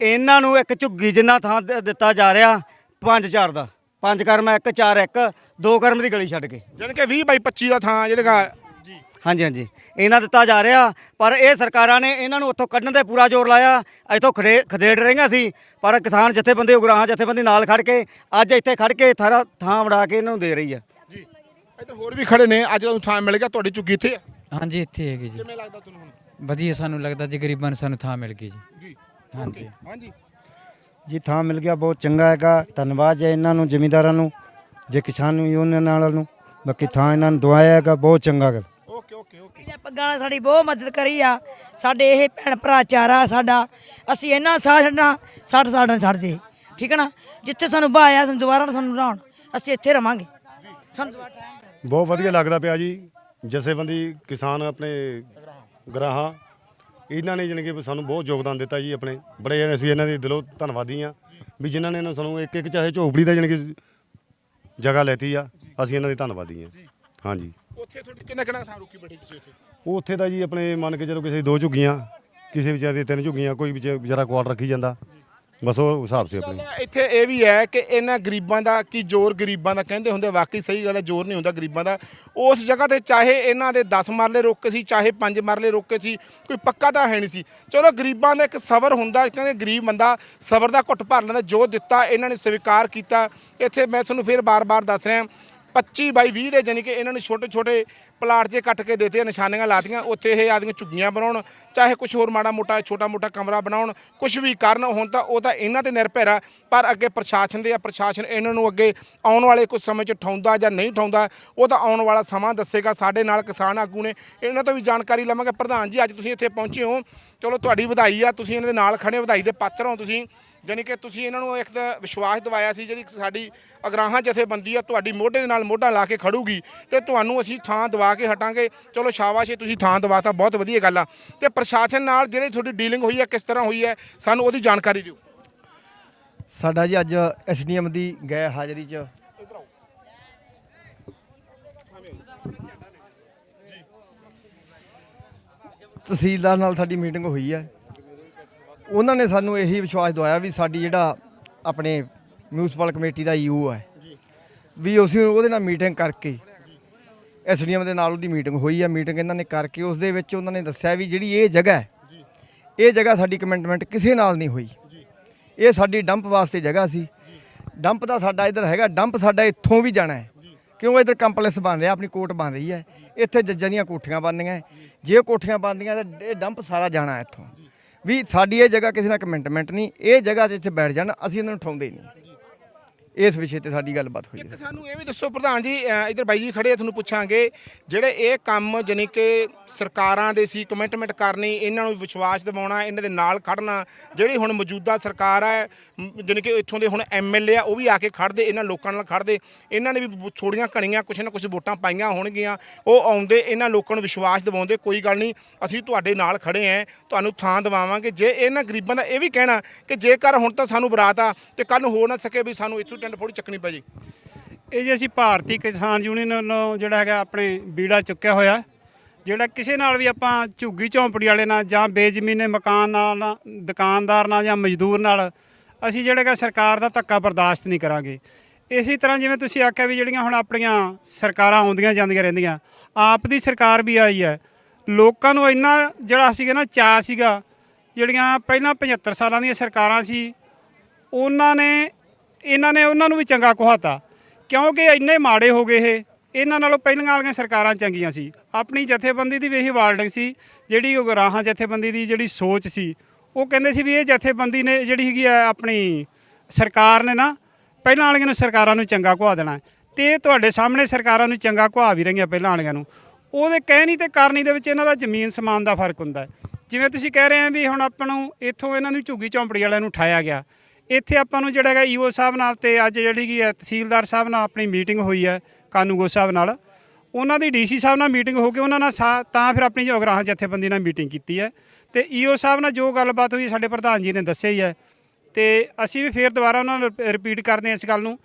ਇਹਨਾਂ ਨੂੰ ਇੱਕ ਝੁੱਗੀ ਜਿੰਨਾ ਥਾਂ ਦ- ਦਿੱਤਾ ਜਾ ਰਿਹਾ ਪੰਜ ਚਾਰ ਦਾ। ਪੰਜ ਕਰਮ ਇੱਕ ਚਾਰ ਇੱਕ ਦੋ ਕਰਮ ਦੀ ਗਲੀ ਛੱਡ ਕੇ। ਜਾਣੀ ਕਿ 20 ਬਾਈ 25 ਦਾ ਥਾਂ ਜਿਹੜਾ ਜੀ। ਹਾਂਜੀ ਹਾਂਜੀ। ਇਹਨਾਂ ਦਿੱਤਾ ਜਾ ਰਿਹਾ ਪਰ ਇਹ ਸਰਕਾਰਾਂ ਨੇ ਇਹਨਾਂ ਨੂੰ ਉੱਥੋਂ ਕੱਢਣ ਤੇ ਪੂਰਾ ਜ਼ੋਰ ਲਾਇਆ। ਇੱਥੋਂ ਖੜੇ ਖਦੇੜ ਰਹੀਆਂ ਸੀ ਪਰ ਕਿਸਾਨ ਜਥੇਬੰਦੀ ਉਗਰਾਹਾਂ ਜਥੇਬੰਦੀ ਨਾਲ ਖੜ ਕੇ ਅੱਜ ਇੱਥੇ ਖੜ ਕੇ ਥਾਰਾ ਥਾਂ ਵੜਾ ਕੇ ਇਹਨਾਂ ਨੂੰ ਦੇ ਰਹੀ ਆ। ਜੀ। ਇੱਧਰ ਹੋਰ ਵੀ ਖੜੇ ਨੇ ਅੱਜ ਤੁਹਾਨੂੰ ਥਾਂ ਮਿਲ ਗਿਆ ਤੁਹਾਡੀ ਝੁੱਗੀ ਇੱਥੇ ਆ। ਹਾਂਜੀ ਇੱਥੇ ਹੈਗੀ ਜੀ। ਕਿਵੇਂ ਲੱਗਦਾ ਤੁਹਾਨੂੰ ਹੁਣ? ਵਧੀਆ ਸਾਨੂੰ ਲੱਗਦਾ ਜੀ ਗਰੀਬਾਂ ਨੂੰ ਸਾਨੂੰ ਥਾਂ ਮਿਲ ਗਈ ਜੀ। ਜੀ। ਹਾਂਜੀ। ਹਾਂਜੀ। ਜੀ ਥਾਂ ਮਿਲ ਗਿਆ ਬਹੁਤ ਚੰਗਾ ਹੈਗਾ। ਧੰਨਵਾਦ ਹੈ ਇਹਨਾਂ ਨੂੰ ਜ਼ਿਮੀਂਦਾਰਾਂ ਨੂੰ ਜੇ ਕਿਸਾਨ ਯੂਨੀਅਨ ਨਾਲ ਨੂੰ। ਬਾਕੀ ਥਾਂ ਇਹਨਾਂ ਨੂੰ ਦਵਾਇਆ ਹੈਗਾ ਬਹੁਤ ਚੰਗਾ ਗੱਲ ਓਕੇ ਓਕੇ ਓਕੇ। ਪੱਗਾਂ ਨੇ ਸਾਡੀ ਬਹੁਤ ਮਦਦ ਕਰੀ ਆ। ਸਾਡੇ ਇਹ ਭੈਣ ਭਰਾ ਚਾਰਾ ਸਾਡਾ। ਅਸੀਂ ਇਹਨਾਂ ਸਾਹ ਛੱਡਣਾ ਸਾਡ ਸਾਡਾ ਛੱਡ ਦੇ। ਠੀਕ ਹੈ ਨਾ? ਜਿੱਥੇ ਸਾਨੂੰ ਬਾਇਆ ਸਾਨੂੰ ਦੁਬਾਰਾ ਸਾਨੂੰ ਲਾਉਣ ਅਸੀਂ ਇੱਥੇ ਰਵਾਂਗੇ। ਸਾਨੂੰ ਦੁਬਾਰਾ ਬਹੁਤ ਵਧੀਆ ਲੱਗਦਾ ਪਿਆ ਜੀ ਜਥੇਬੰਦੀ ਕਿਸਾਨ ਆਪਣੇ ਗਰਾਹਾਂ। ਇਹਨਾਂ ਨੇ ਜਾਣੀ ਕਿ ਸਾਨੂੰ ਬਹੁਤ ਯੋਗਦਾਨ ਦਿੱਤਾ ਜੀ ਆਪਣੇ। ਬੜੇ ਅਸੀਂ ਇਹਨਾਂ ਦੇ ਦਿਲੋਂ ਧੰਨਵਾਦੀ ਆ ਵੀ ਜਿਨ੍ਹਾਂ ਨੇ ਸਾਨੂੰ ਇੱਕ ਇੱਕ ਚਾਹੇ ਝੋਪੜੀ ਦਾ ਜਾਣੀ ਕਿ ਜਗ੍ਹਾ ਲੈਤੀ ਆ ਅਸੀਂ ਇਹਨਾਂ ਦੇ ਧੰਨਵਾਦੀ ਆ ਹਾਂਜੀ। ਉੱਥੇ ਤੁਹਾਡੀ ਕਿੰਨਾ ਕਿੰਨਾ ਥਾਂ ਰੁਕੀ ਬੈਠੀ ਤੁਸੀਂ ਉੱਥੇ? ਉਹ ਉੱਥੇ ਦਾ ਜੀ ਆਪਣੇ ਮੰਨ ਕੇ ਚਲੋ ਕਿਸੇ ਦੀ ਦੋ ਝੁੱਗੀਆਂ ਕਿਸੇ ਵਿਚਾਰੇ ਦੀ ਤਿੰਨ ਝੁੱਗੀਆਂ ਕੋਈ ਵਿਚਾ- ਵਿਚਾਰਾ ਕੁਆਰ ਰੱਖੀ ਜਾਂਦਾ। ਬਸ ਉਹ ਹਿਸਾਬ ਸੀ ਆਪਣੇ। ਇੱਥੇ ਇਹ ਵੀ ਹੈ ਕਿ ਇਹਨਾਂ ਗਰੀਬਾਂ ਦਾ, ਕੀ ਜ਼ੋਰ ਗਰੀਬਾਂ ਦਾ ਕਹਿੰਦੇ ਹੁੰਦੇ ਵਾਕਈ ਸਹੀ ਗੱਲ ਹੈ, ਜ਼ੋਰ ਨਹੀਂ ਹੁੰਦਾ ਗਰੀਬਾਂ ਦਾ। ਉਸ ਜਗ੍ਹਾ ਤੇ ਚਾਹੇ ਇਹਨਾਂ ਦੇ 10 ਮਰਲੇ ਰੋਕੇ ਸੀ, ਚਾਹੇ 5 ਮਰਲੇ ਰੋਕੇ ਸੀ, ਕੋਈ ਪੱਕਾ ਤਾਂ ਹੈ ਨਹੀਂ ਸੀ। ਚਲੋ ਗਰੀਬਾਂ ਦਾ ਇੱਕ ਸਬਰ ਹੁੰਦਾ, ਕਹਿੰਦੇ ਗਰੀਬ ਬੰਦਾ ਸਬਰ ਦਾ ਘੁੱਟ ਭਰ ਲੈਂਦਾ, ਜੋ ਦਿੱਤਾ ਇਹਨਾਂ ਨੇ ਸਵੀਕਾਰ ਕੀਤਾ। ਇੱਥੇ ਮੈਂ ਤੁਹਾਨੂੰ ਫਿਰ ਬਾਰ-ਬਾਰ ਦੱਸ ਰਿਹਾ 25 ਬਾਈ 20 ਦੇ ਜਾਨੀ ਕਿ ਇਹਨਾਂ ਨੇ ਛੋਟੇ ਛੋਟੇ ਪਲਾਟ ਜੇ ਕੱਟ ਕੇ ਦਿੱਤੇ, ਨਿਸ਼ਾਨੀਆਂ ਲਾਤੀਆਂ, ਉੱਥੇ ਇਹ ਆਦਮੀ ਝੁੱਗੀਆਂ ਬਣਾਉਣ, ਚਾਹੇ ਕੁਝ ਹੋਰ ਮਾੜਾ ਮੋਟਾ, ਛੋਟਾ ਮੋਟਾ ਕਮਰਾ ਬਣਾਉਣ ਕੁਝ ਵੀ ਕਰਨ, ਹੁਣ ਤਾਂ ਉਹ ਤਾਂ ਇਹਨਾਂ ਤੇ ਨਿਰਭਰ ਆ, ਪਰ ਅੱਗੇ ਪ੍ਰਸ਼ਾਸਨ ਦੇ ਆ, ਪ੍ਰਸ਼ਾਸਨ ਇਹਨਾਂ ਨੂੰ ਅੱਗੇ ਆਉਣ ਵਾਲੇ ਕੁਝ ਸਮੇਂ 'ਚ ਠਾਉਂਦਾ ਜਾਂ ਨਹੀਂ ਠਾਉਂਦਾ, ਉਹ ਤਾਂ ਆਉਣ ਵਾਲਾ ਸਮਾਂ ਦੱਸੇਗਾ ਸਾਡੇ ਨਾਲ ਕਿਸਾਨ ਆਗੂ ਨੇ। ਇਹਨਾਂ ਤੋਂ ਵੀ ਜਾਣਕਾਰੀ ਲਵਾਂਗੇ। ਪ੍ਰਧਾਨ ਜੀ, ਅੱਜ ਤੁਸੀਂ ਇੱਥੇ ਪਹੁੰਚੇ ਹੋ। ਚਲੋ, ਤੁਹਾਡੀ ਵਧਾਈ ਆ, ਤੁਸੀਂ ਇਹਨਾਂ ਦੇ ਨਾਲ ਖੜੇ ਵਧਾਈ ਦੇ ਪਾਤਰ ਹੋ ਤੁਸੀਂ। ਜਾਣੀ ਕਿ ਤੁਸੀਂ ਇਹਨਾਂ ਨੂੰ ਇੱਕ ਤਾਂ ਵਿਸ਼ਵਾਸ ਦਿਵਾਇਆ ਸੀ ਜਿਹੜੀ ਸਾਡੀ ਅਗਰਾਹਾਂ ਜਥੇਬੰਦੀ ਆ, ਤੁਹਾਡੀ ਮੋਢੇ ਦੇ ਨਾਲ ਮੋਢਾ ਲਾ ਕੇ ਖੜੂਗੀ ਤੇ ਤੁਹਾਨੂੰ ਅਸੀਂ ਥਾਂ ਦਵਾ ਕੇ ਹਟਾਂਗੇ। ਚਲੋ ਸ਼ਾਬਾਸ਼, ਇਹ ਤੁਸੀਂ ਥਾਂ ਦਵਾਤਾ, ਬਹੁਤ ਵਧੀਆ ਗੱਲ ਆ। ਤੇ ਪ੍ਰਸ਼ਾਸਨ ਨਾਲ ਜਿਹੜੀ ਤੁਹਾਡੀ ਡੀਲਿੰਗ ਹੋਈ ਹੈ ਕਿਸ ਤਰ੍ਹਾਂ ਹੋਈ ਹੈ ਸਾਨੂੰ ਉਹਦੀ ਜਾਣਕਾਰੀ ਦਿਓ। ਸਾਡਾ ਜੀ ਅੱਜ ਐਸਡੀਐਮ ਦੀ ਗਏ ਹਾਜ਼ਰੀ 'ਚ ਤਹਿਸੀਲਦਾਰ ਨਾਲ ਸਾਡੀ ਮੀਟਿੰਗ ਹੋਈ ਹੈ ਉਹਨਾਂ ਨੇ ਸਾਨੂੰ ਇਹੀ ਵਿਸ਼ਵਾਸ ਦਵਾਇਆ ਵੀ ਸਾਡੀ ਜਿਹੜਾ ਆਪਣੇ ਮਿਊਨਿਸਪਲ ਕਮੇਟੀ ਦਾ ਯੂ ਹੈ ਵੀ ਅਸੀਂ ਉਹਦੇ ਨਾਲ ਮੀਟਿੰਗ ਕਰਕੇ ਐਸਡੀਐਮ ਦੇ ਨਾਲ ਉਹਦੀ ਮੀਟਿੰਗ ਹੋਈ ਹੈ ਮੀਟਿੰਗ ਇਹਨਾਂ ਨੇ ਕਰਕੇ ਉਸ ਦੇ ਵਿੱਚ ਉਹਨਾਂ ਨੇ ਦੱਸਿਆ ਵੀ ਜਿਹੜੀ ਇਹ ਜਗ੍ਹਾ ਹੈ ਇਹ ਜਗ੍ਹਾ ਸਾਡੀ ਕਮਿਟਮੈਂਟ ਕਿਸੇ ਨਾਲ ਨਹੀਂ ਹੋਈ। ਇਹ ਸਾਡੀ ਡੰਪ ਵਾਸਤੇ ਜਗ੍ਹਾ ਸੀ। ਡੰਪ ਦਾ ਸਾਡਾ ਇੱਧਰ ਹੈਗਾ ਡੰਪ ਸਾਡਾ ਇੱਥੋਂ ਵੀ ਜਾਣਾ ਹੈ। ਕਿਉਂ ਇੱਧਰ ਕੰਪਲੈਕਸ ਬਣ ਰਿਹਾ ਆਪਣੀ ਕੋਰਟ ਬਣ ਰਹੀ ਹੈ। ਇੱਥੇ ਜੱਜਾਂ ਦੀਆਂ ਕੋਠੀਆਂ ਬਣਦੀਆਂ ਹੈ। ਜੇ ਕੋਠੀਆਂ ਬਣਦੀਆਂ ਤਾਂ ਇਹ ਡੰਪ ਸਾਰਾ ਜਾਣਾ ਇੱਥੋਂ। ਵੀ ਸਾਡੀ ਇਹ ਜਗ੍ਹਾ ਕਿਸੇ ਨਾਲ ਕਮਿਟਮੈਂਟ ਨਹੀਂ, ਇਹ ਜਗ੍ਹਾ 'ਚ ਇੱਥੇ ਬੈਠ ਜਾਣ, ਅਸੀਂ ਇਹਨਾਂ ਨੂੰ ਉਠਾਉਂਦੇ ਨਹੀਂ। ਇਸ ਵਿਸ਼ੇ ਤੇ ਸਾਡੀ ਗੱਲਬਾਤ ਹੋਈ ਹੈ। ਇੱਕ ਸਾਨੂੰ ਇਹ ਵੀ ਦੱਸੋ ਪ੍ਰਧਾਨ ਜੀ ਅ, ਇੱਧਰ ਬਾਈ ਜੀ ਖੜੇ ਆ ਤੁਹਾਨੂੰ ਪੁੱਛਾਂਗੇ ਜਿਹੜੇ ਇਹ ਕੰਮ ਜਾਣੀ ਕਿ ਸਰਕਾਰਾਂ ਦੇ ਸੀ ਕਮਿਟਮੈਂਟ ਕਰਨੀ ਇਹਨਾਂ ਨੂੰ ਵਿਸ਼ਵਾਸ ਦਿਵਾਉਣਾ ਇਹਨਾਂ ਦੇ ਨਾਲ ਖੜਨਾ ਜਿਹੜੀ ਹੁਣ ਮੌਜੂਦਾ ਸਰਕਾਰ ਹੈ ਮ, ਜਾਣੀ ਕਿ ਇੱਥੋਂ ਦੇ ਹੁਣ ਐਮਐਲਏ ਆ ਉਹ ਵੀ ਆ ਕੇ ਖੜਦੇ ਇਹਨਾਂ ਲੋਕਾਂ ਨਾਲ ਖੜਦੇ ਇਹਨਾਂ ਨੇ ਵੀ ਥੋੜੀਆਂ ਘਣੀਆਂ ਕੁਛ ਨਾ ਕੁਛ ਵੋਟਾਂ ਪਾਈਆਂ ਹੋਣਗੀਆਂ ਉਹ ਆਉਂਦੇ ਇਹਨਾਂ ਲੋਕਾਂ ਨੂੰ ਵਿਸ਼ਵਾਸ ਦਿਵਾਉਂਦੇ ਕੋਈ ਗੱਲ ਨਹੀਂ ਅਸੀਂ ਤੁਹਾਡੇ ਨਾਲ ਖੜੇ ਆਂ ਤੁਹਾਨੂੰ ਥਾਂ ਦਿਵਾਵਾਂਗੇ ਜੇ ਇਹਨਾਂ ਗਰੀਬਾਂ ਦਾ ਇਹ ਵੀ ਕਹਿਣਾ ਕਿ ਜੇਕਰ ਹੁਣ ਤਾਂ ਸਾਨੂੰ ਬਰਾਤ ਆ ਤੇ ਕੱਲ ਨੂੰ ਹੋ ਨਾ ਸਕੇ ਵੀ ਸਾਨੂੰ ਇੱਥੋਂ ਟੰਡ ਫੋੜੀ ਚੱਕਣੀ ਪੈ ਜੇ। ਇਹ ਜੇ ਅਸੀਂ ਭਾਰਤੀ ਕਿਸਾਨ ਯੂਨੀਅਨ ਵੱਲੋਂ ਜਿਹੜਾ ਹੈਗਾ ਆਪਣੇ ਬੀੜਾ ਚੁੱਕਿਆ ਹੋਇਆ। ਜਿਹੜਾ ਕਿਸੇ ਨਾਲ ਵੀ ਆਪਾਂ ਝੁੱਗੀ ਝੌਂਪੜੀ ਵਾਲੇ ਨਾਲ ਜਾਂ ਬੇਜ਼ਮੀਨੇ ਮਕਾਨ ਨਾਲ ਨਾ- ਦੁਕਾਨਦਾਰ ਨਾਲ ਜਾਂ ਮਜ਼ਦੂਰ ਨਾਲ ਅਸੀਂ ਜਿਹੜਾ ਹੈਗਾ ਸਰਕਾਰ ਦਾ ਧੱਕਾ ਬਰਦਾਸ਼ਤ ਨਹੀਂ ਕਰਾਂਗੇ। ਇਸੇ ਤਰ੍ਹਾਂ ਜਿਵੇਂ ਤੁਸੀਂ ਆਖਿਆ ਵੀ ਜਿਹੜੀਆਂ ਹੁਣ ਆਪਣੀਆਂ ਸਰਕਾਰਾਂ ਆਉਂਦੀਆਂ ਜਾਂਦੀਆਂ ਰਹਿੰਦੀਆਂ, ਆਪ ਦੀ ਸਰਕਾਰ ਵੀ ਆਈ ਹੈ। ਲੋਕਾਂ ਨੂੰ ਇੰਨਾ ਜਿਹੜਾ ਸੀਗਾ ਨਾ ਚਾਅ ਸੀਗਾ, ਜਿਹੜੀਆਂ ਪਹਿਲਾਂ 75 ਸਾਲਾਂ ਦੀਆਂ ਸਰਕਾਰਾਂ ਸੀ, ਉਹਨਾਂ ਨੇ ਇਹਨਾਂ ਨੇ ਉਹਨਾਂ ਨੂੰ ਵੀ ਚੰਗਾ ਕੁਹਾਤਾ। ਕਿਉਂਕਿ ਇੰਨੇ ਮਾੜੇ ਹੋ ਗਏ ਇਹ। ਇਹਨਾਂ ਨਾਲੋਂ ਪਹਿਲੀਆਂ ਵਾਲੀਆਂ ਸਰਕਾਰਾਂ ਚੰਗੀਆਂ ਸੀ। ਆਪਣੀ ਜਥੇਬੰਦੀ ਦੀ ਵੀ ਇਹੀ ਵਾਰਡਿੰਗ ਸੀ, ਜਿਹੜੀ ਉਹ ਰਾਹਾਂ ਜਥੇਬੰਦੀ ਦੀ ਜਿਹੜੀ ਸੋਚ ਸੀ, ਉਹ ਕਹਿੰਦੇ ਸੀ ਵੀ ਇਹ ਜਥੇਬੰਦੀ ਨੇ ਜਿਹੜੀ ਹੈਗੀ ਆ ਆਪਣੀ ਸਰਕਾਰ ਨੇ ਨਾ, ਪਹਿਲਾਂ ਵਾਲੀਆਂ ਨੂੰ ਸਰਕਾਰਾਂ ਨੂੰ ਚੰਗਾ ਕੁਹਾ ਦੇਣਾ ਤੇ ਇਹ ਤੁਹਾਡੇ ਸਾਹਮਣੇ ਸਰਕਾਰਾਂ ਨੂੰ ਚੰਗਾ ਕੁਹਾ ਵੀ ਰਹੀਆਂ ਪਹਿਲਾਂ ਵਾਲੀਆਂ ਨੂੰ। ਉਹਦੇ ਕਹਿਣੀ ਤੇ ਕਰਨੀ ਦੇ ਵਿੱਚ ਇਹਨਾਂ ਦਾ ਜ਼ਮੀਨ ਸਮਾਨ ਦਾ ਫ਼ਰਕ ਹੁੰਦਾ ਜਿਵੇਂ ਤੁਸੀਂ ਕਹਿ ਰਹੇ ਆ ਵੀ ਹੁਣ ਆਪਾਂ ਨੂੰ ਇੱਥੋਂ ਇਹਨਾਂ ਨੂੰ ਝੁੱਗੀ ਝੌਂਪੜੀ ਵਾਲਿਆਂ ਨੂੰ ਉਠਾਇਆ ਗਿਆ। ਇੱਥੇ ਆਪਾਂ ਨੂੰ ਜਿਹੜਾ ਹੈਗਾ ਈਓ ਸਾਹਿਬ ਨਾਲ ਤੇ ਅੱਜ ਜਿਹੜੀ ਕੀ ਹੈ, ਤਹਿਸੀਲਦਾਰ ਸਾਹਿਬ ਨਾਲ ਆਪਣੀ ਮੀਟਿੰਗ ਹੋਈ ਹੈ ਕਾਨੂੰਗੋ ਸਾਹਿਬ ਨਾਲ। ਉਹਨਾਂ ਦੀ ਡੀਸੀ ਸਾਹਿਬ ਨਾਲ ਮੀਟਿੰਗ ਹੋ ਕੇ ਉਹਨਾਂ ਨਾਲ ਸਾ- ਤਾਂ ਫਿਰ ਆਪਣੀ ਜੋਗਰਾਹਾਂ ਜਥੇਬੰਦੀ ਨਾਲ ਮੀਟਿੰਗ ਕੀਤੀ ਹੈ। ਤੇ ਈਓ ਸਾਹਿਬ ਨਾਲ ਜੋ ਗੱਲਬਾਤ ਹੋਈ, ਸਾਡੇ ਪ੍ਰਧਾਨ ਜੀ ਨੇ ਦੱਸਿਆ ਹੀ ਹੈ। ਤੇ ਅਸੀਂ ਵੀ ਫੇਰ ਦੁਬਾਰਾ ਉਹਨਾਂ ਨੂੰ ਰਿਪੀਟ ਕਰਦੇ ਹਾਂ ਇਸ ਗੱਲ ਨੂੰ।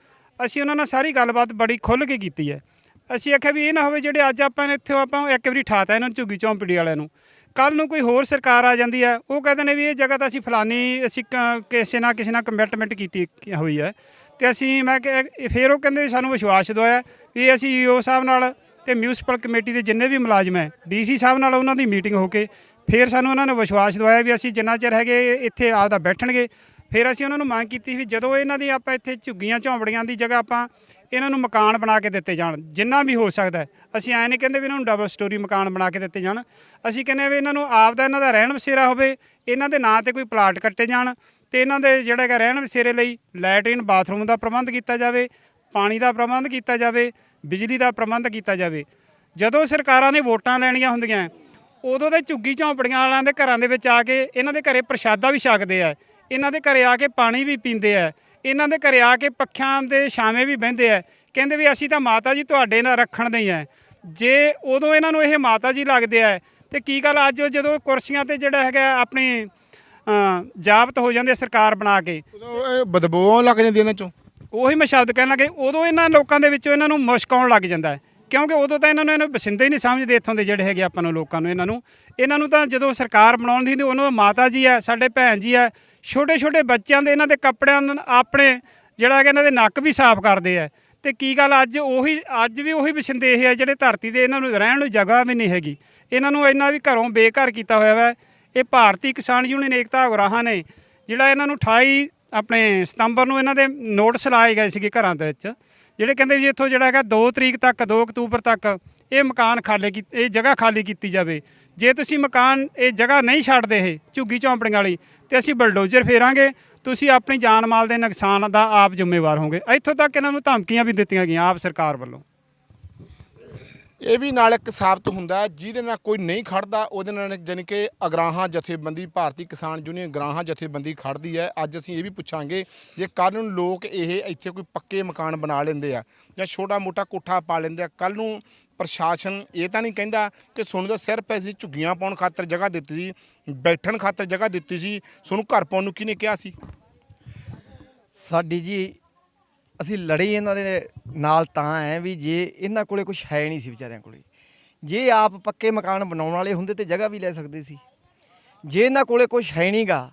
ਅਸੀਂ ਉਹਨਾਂ ਨਾਲ ਸਾਰੀ ਗੱਲਬਾਤ ਬੜੀ ਖੁੱਲ੍ਹ ਕੇ ਕੀਤੀ ਹੈ। ਅਸੀਂ ਆਖਿਆ ਵੀ ਇਹ ਨਾ ਹੋਵੇ ਜਿਹੜੇ ਅੱਜ ਆਪਾਂ ਨੇ ਇੱਥੇ ਆਪਾਂ ਇੱਕ ਵਾਰੀ ਠਾਤਾ ਇਹਨਾਂ ਨੂੰ ਝੁੱਗੀ ਝੌਂਪੜੀ ਵਾਲਿਆਂ ਨੂੰ। ਕੱਲ ਨੂੰ ਕੋਈ ਹੋਰ ਸਰਕਾਰ ਆ ਜਾਂਦੀ ਹੈ, ਉਹ ਕਹਿੰਦੇ ਨੇ ਵੀ ਇਹ ਜਗ੍ਹਾ ਤਾਂ ਅਸੀਂ ਫਲਾਨੀ, ਅਸੀਂ ਕ- ਕਿਸੇ ਨਾਲ ਕਿਸੇ ਨਾਲ ਕਮਿਟਮੈਂਟ ਕੀਤੀ ਹੋਈ ਹੈ। ਤੇ ਅਸੀਂ ਮੈਂ ਕਿ ਫਿਰ ਉਹ ਕਹਿੰਦੇ ਸਾਨੂੰ ਵਿਸ਼ਵਾਸ ਦਵਾਇਆ ਵੀ ਅਸੀਂ ਈਓ ਸਾਹਿਬ ਨਾਲ ਤੇ ਮਿਊਨਿਸਪਲ ਕਮੇਟੀ ਦੇ ਜਿੰਨੇ ਵੀ ਮੁਲਾਜ਼ਮ ਹੈ ਡੀਸੀ ਸਾਹਿਬ ਨਾਲ ਉਹਨਾਂ ਦੀ ਮੀਟਿੰਗ ਹੋ ਕੇ ਫਿਰ ਸਾਨੂੰ ਉਹਨਾਂ ਨੇ ਵਿਸ਼ਵਾਸ ਦਵਾਇਆ ਵੀ ਅਸੀਂ ਜਿੰਨਾ ਚਿਰ ਹੈਗੇ ਇੱਥੇ ਆਪਦਾ ਬੈਠਣਗੇ। ਫਿਰ ਅਸੀਂ ਉਹਨਾਂ ਨੂੰ ਮੰਗ ਕੀਤੀ ਵੀ ਜਦੋਂ ਇਹਨਾਂ ਦੀ ਆਪਾਂ ਇੱਥੇ ਝੁੱਗੀਆਂ ਝੌਂਪੜੀਆਂ ਦੀ ਜਗ੍ਹਾ ਆਪਾਂ ਇਹਨਾਂ ਨੂੰ ਮਕਾਨ ਬਣਾ ਕੇ ਦਿੱਤੇ ਜਾਣ, ਜਿੰਨਾ ਵੀ ਹੋ ਸਕਦਾ ਅਸੀਂ ਐਂ ਨਹੀਂ ਕਹਿੰਦੇ ਵੀ ਇਹਨਾਂ ਨੂੰ ਡਬਲ ਸਟੋਰੀ ਮਕਾਨ ਬਣਾ ਕੇ ਦਿੱਤੇ ਜਾਣ। ਅਸੀਂ ਕਹਿੰਦੇ ਵੀ ਇਹਨਾਂ ਨੂੰ ਆਪ ਦਾ ਇਹਨਾਂ ਦਾ ਰਹਿਣ ਬਸੇਰਾ ਹੋਵੇ, ਇਹਨਾਂ ਦੇ ਨਾਂ ਤੇ ਕੋਈ ਪਲਾਟ ਕੱਟੇ ਜਾਣ ਤੇ ਇਹਨਾਂ ਦੇ ਜਿਹੜਾ ਹੈਗਾ ਰਹਿਣ ਬਸੇਰੇ ਲਈ ਲੈਟਰਿਨ ਬਾਥਰੂਮ ਦਾ ਪ੍ਰਬੰਧ ਕੀਤਾ ਜਾਵੇ, ਪਾਣੀ ਦਾ ਪ੍ਰਬੰਧ ਕੀਤਾ ਜਾਵੇ, ਬਿਜਲੀ ਦਾ ਪ੍ਰਬੰਧ ਕੀਤਾ ਜਾਵੇ। ਜਦੋਂ ਸਰਕਾਰਾਂ ਨੇ ਵੋਟਾਂ ਲੈਣੀਆਂ ਹੁੰਦੀਆਂ, ਉਦੋਂ ਦੇ ਝੁੱਗੀ ਝੌਂਪੜੀਆਂ ਵਾਲਿਆਂ ਦੇ ਘਰਾਂ ਦੇ ਵਿੱਚ ਆ ਕੇ ਇਹਨਾਂ ਦੇ ਘਰੇ ਪ੍ਰਸ਼ਾਦਾ ਵੀ ਛਕਦੇ ਆ। ਇਹਨਾਂ ਦੇ ਘਰੇ ਆ ਕੇ ਪਾਣੀ ਵੀ ਪੀਂਦੇ ਆ। ਇਹਨਾਂ ਦੇ ਘਰੇ ਆ ਕੇ ਪੱਖਿਆਂ ਦੇ ਛਾਵੇਂ ਵੀ ਬਹਿੰਦੇ ਆ। ਕਹਿੰਦੇ ਵੀ ਅਸੀਂ ਤਾਂ ਮਾਤਾ ਜੀ ਤੁਹਾਡੇ ਨਾਲ ਰੱਖਣ ਦੇ ਆ। ਜੇ ਉਦੋਂ ਇਹਨਾਂ ਨੂੰ ਇਹ ਮਾਤਾ ਜੀ ਲੱਗਦੇ ਆ ਤੇ ਕੀ ਗੱਲ ਅੱਜ ਜਦੋਂ ਕੁਰਸੀਆਂ ਤੇ ਜਿਹੜਾ ਹੈਗਾ ਆਪਣੀ ਜਾਬਤ ਹੋ ਜਾਂਦੇ ਸਰਕਾਰ ਬਣਾ ਕੇ। ਉਦੋਂ ਇਹ ਬਦਬੂ ਲੱਗ ਜਾਂਦੀ ਇਹਨਾਂ ਚੋਂ। ਉਹੀ ਮੈਂ ਸ਼ਬਦ ਕਹਿਣ ਲੱਗੇ ਉਦੋਂ ਇਹਨਾਂ ਲੋਕਾਂ ਦੇ ਵਿੱਚੋਂ ਇਹਨਾਂ ਨੂੰ ਮੁਸ਼ਕ ਆਉਣ ਲੱਗ ਜਾਂਦਾ ਹੈ। ਕਿਉਂਕਿ ਉਦੋਂ ਤਾਂ ਇਹਨਾਂ ਨੂੰ ਇਹਨੂੰ ਬਸਿੰਦੇ ਹੀ ਨਹੀਂ ਸਮਝਦੇ ਇੱਥੋਂ ਦੇ ਜਿਹੜੇ ਹੈਗੇ ਆਪਾਂ ਨੂੰ ਲੋਕਾਂ ਨੂੰ, ਇਹਨਾਂ ਨੂੰ। ਇਹਨਾਂ ਨੂੰ ਤਾਂ ਜਦੋਂ ਸਰਕਾਰ ਬਣਾਉਣ ਦੀ ਹੁੰਦੀ, ਉਹਨਾਂ ਮਾਤਾ ਜੀ ਆ ਸਾਡੇ ਭੈਣ ਜੀ ਆ ਛੋਟੇ ਛੋਟੇ ਬੱਚਿਆਂ ਦੇ ਇਹਨਾਂ ਦੇ ਕੱਪੜਿਆਂ ਨੂੰ ਆਪਣੇ ਜਿਹੜਾ ਹੈਗਾ ਇਹਨਾਂ ਦੇ ਨੱਕ ਵੀ ਸਾਫ਼ ਕਰਦੇ ਆ। ਤੇ ਕੀ ਗੱਲ ਅੱਜ ਉਹੀ, ਅੱਜ ਵੀ ਉਹੀ ਬਸਿੰਦੇ ਇਹ ਆ ਜਿਹੜੇ ਧਰਤੀ ਦੇ ਇਹਨਾਂ ਨੂੰ ਰਹਿਣ ਨੂੰ ਜਗ੍ਹਾ ਵੀ ਨਹੀਂ ਹੈਗੀ। ਇਹਨਾਂ ਨੂੰ ਇੰਨਾ ਵੀ ਘਰੋਂ ਬੇਘਰ ਕੀਤਾ ਹੋਇਆ ਵਾ। ਇਹ ਭਾਰਤੀ ਕਿਸਾਨ ਯੂਨੀਅਨ ਏਕਤਾ ਉਗਰਾਹਾਂ ਨੇ ਜਿਹੜਾ ਇਹਨਾਂ ਨੂੰ 28 ਆਪਣੇ ਸਤੰਬਰ ਨੂੰ ਇਹਨਾਂ ਦੇ ਨੋਟਿਸ ਲਾਏ ਗਏ ਸੀਗੇ ਘਰਾਂ ਦੇ ਵਿੱਚ। ਜਿਹੜੇ ਕਹਿੰਦੇ ਵੀ ਇੱਥੋਂ ਜਿਹੜਾ ਹੈਗਾ 2 ਤਰੀਕ ਤੱਕ 2 ਅਕਤੂਬਰ ਤੱਕ ਇਹ ਮਕਾਨ ਖਾਲੀ ਕੀ, ਇਹ ਜਗ੍ਹਾ ਖਾਲੀ ਕੀਤੀ ਜਾਵੇ। ਜੇ ਤੁਸੀਂ ਮਕਾਨ ਇਹ ਜਗ੍ਹਾ ਨਹੀਂ ਛੱਡਦੇ ਇਹ ਝੁੱਗੀ ਝੌਂਪੜੀਆਂ ਵਾਲੀ, ਤੇ ਅਸੀਂ ਬਲਡੋਜ਼ਰ ਫੇਰਾਂਗੇ, ਤੁਸੀਂ ਆਪਣੀ ਜਾਨ ਮਾਲ ਦੇ ਨੁਕਸਾਨ ਦਾ ਆਪ ਜ਼ਿੰਮੇਵਾਰ ਹੋਵੋਗੇ। ਇੱਥੋਂ ਤੱਕ ਇਹਨਾਂ ਨੂੰ ਧਮਕੀਆਂ ਵੀ ਦਿੱਤੀਆਂ ਗਈਆਂ ਆਪ ਸਰਕਾਰ ਵੱਲੋਂ। ਇਹ ਵੀ ਨਾਲ ਇੱਕ ਸਾਬਤ ਹੁੰਦਾ ਜਿਹਦੇ ਨਾਲ ਕੋਈ ਨਹੀਂ ਖੜਦਾ, ਉਹਦੇ ਨਾਲ ਜਾਣੀ ਕਿ ਅਗਰਾਹਾਂ ਜਥੇਬੰਦੀ, ਭਾਰਤੀ ਕਿਸਾਨ ਯੂਨੀਅਨ ਅਗਰਾਹਾਂ ਜਥੇਬੰਦੀ ਖੜਦੀ ਹੈ। ਅੱਜ ਅਸੀਂ ਇਹ ਵੀ ਪੁੱਛਾਂਗੇ ਜੇ ਕੱਲ ਨੂੰ ਲੋਕ ਇਹ ਇੱਥੇ ਕੋਈ ਪੱਕੇ ਮਕਾਨ ਬਣਾ ਲੈਂਦੇ ਆ ਜਾਂ ਛੋਟਾ ਮੋਟਾ ਕੋਠਾ ਪਾ ਲੈਂਦੇ ਆ ਕੱਲ ਨੂੰ ਪ੍ਰਸ਼ਾਸਨ ਇਹ ਤਾਂ ਨਹੀਂ ਕਹਿੰਦਾ ਕਿ ਤੁਹਾਨੂੰ ਤਾਂ ਸਿਰਫ ਅਸੀਂ ਝੁੱਗੀਆਂ ਪਾਉਣ ਖਾਤਰ ਜਗ੍ਹਾ ਦਿੱਤੀ ਸੀ, ਬੈਠਣ ਖਾਤਰ ਜਗ੍ਹਾ ਦਿੱਤੀ ਸੀ, ਤੁਹਾਨੂੰ ਘਰ ਪਾਉਣ ਨੂੰ ਕਿਹਨੇ ਕਿਹਾ ਸੀ? ਸਾਡੀ ਜੀ ਅਸੀਂ ਲੜੇ ਇਹਨਾਂ ਦੇ ਨਾਲ ਤਾਂ ਐ ਵੀ ਜੇ ਇਹਨਾਂ ਕੋਲੇ ਕੁਝ ਹੈ ਨਹੀਂ ਸੀ ਵਿਚਾਰਿਆਂ ਕੋਲੇ। ਜੇ ਆਪ ਪੱਕੇ ਮਕਾਨ ਬਣਾਉਣ ਵਾਲੇ ਹੁੰਦੇ ਤੇ ਜਗ੍ਹਾ ਵੀ ਲੈ ਸਕਦੇ ਸੀ। ਜੇ ਇਹਨਾਂ ਕੋਲੇ ਕੁਝ ਹੈ ਨਹੀਂਗਾ,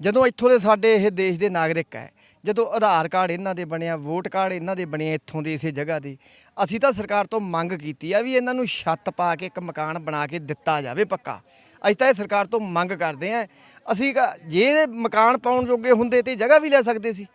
ਜਦੋਂ ਇੱਥੋਂ ਦੇ ਸਾਡੇ ਇਹ ਦੇਸ਼ ਦੇ ਨਾਗਰਿਕ ਹੈ, ਜਦੋਂ ਆਧਾਰ ਕਾਰਡ ਇਹਨਾਂ ਦੇ ਬਣਿਆ, ਵੋਟ ਕਾਰਡ ਇਹਨਾਂ ਦੇ ਬਣੇ ਇੱਥੋਂ ਦੇ ਇਸੇ ਜਗ੍ਹਾ ਦੇ, ਅਸੀਂ ਤਾਂ ਸਰਕਾਰ ਤੋਂ ਮੰਗ ਕੀਤੀ ਆ ਵੀ ਇਹਨਾਂ ਨੂੰ ਛੱਤ ਪਾ ਕੇ ਇੱਕ ਮਕਾਨ ਬਣਾ ਕੇ ਦਿੱਤਾ ਜਾਵੇ ਪੱਕਾ। ਅਸੀਂ ਤਾਂ ਇਹ ਸਰਕਾਰ ਤੋਂ ਮੰਗ ਕਰਦੇ ਆ, ਅਸੀਂ ਜੇ ਮਕਾਨ ਪਾਉਣ ਜੋਗੇ ਹੁੰਦੇ ਤੇ ਜਗ੍ਹਾ ਵੀ ਲੈ ਸਕਦੇ ਸੀ।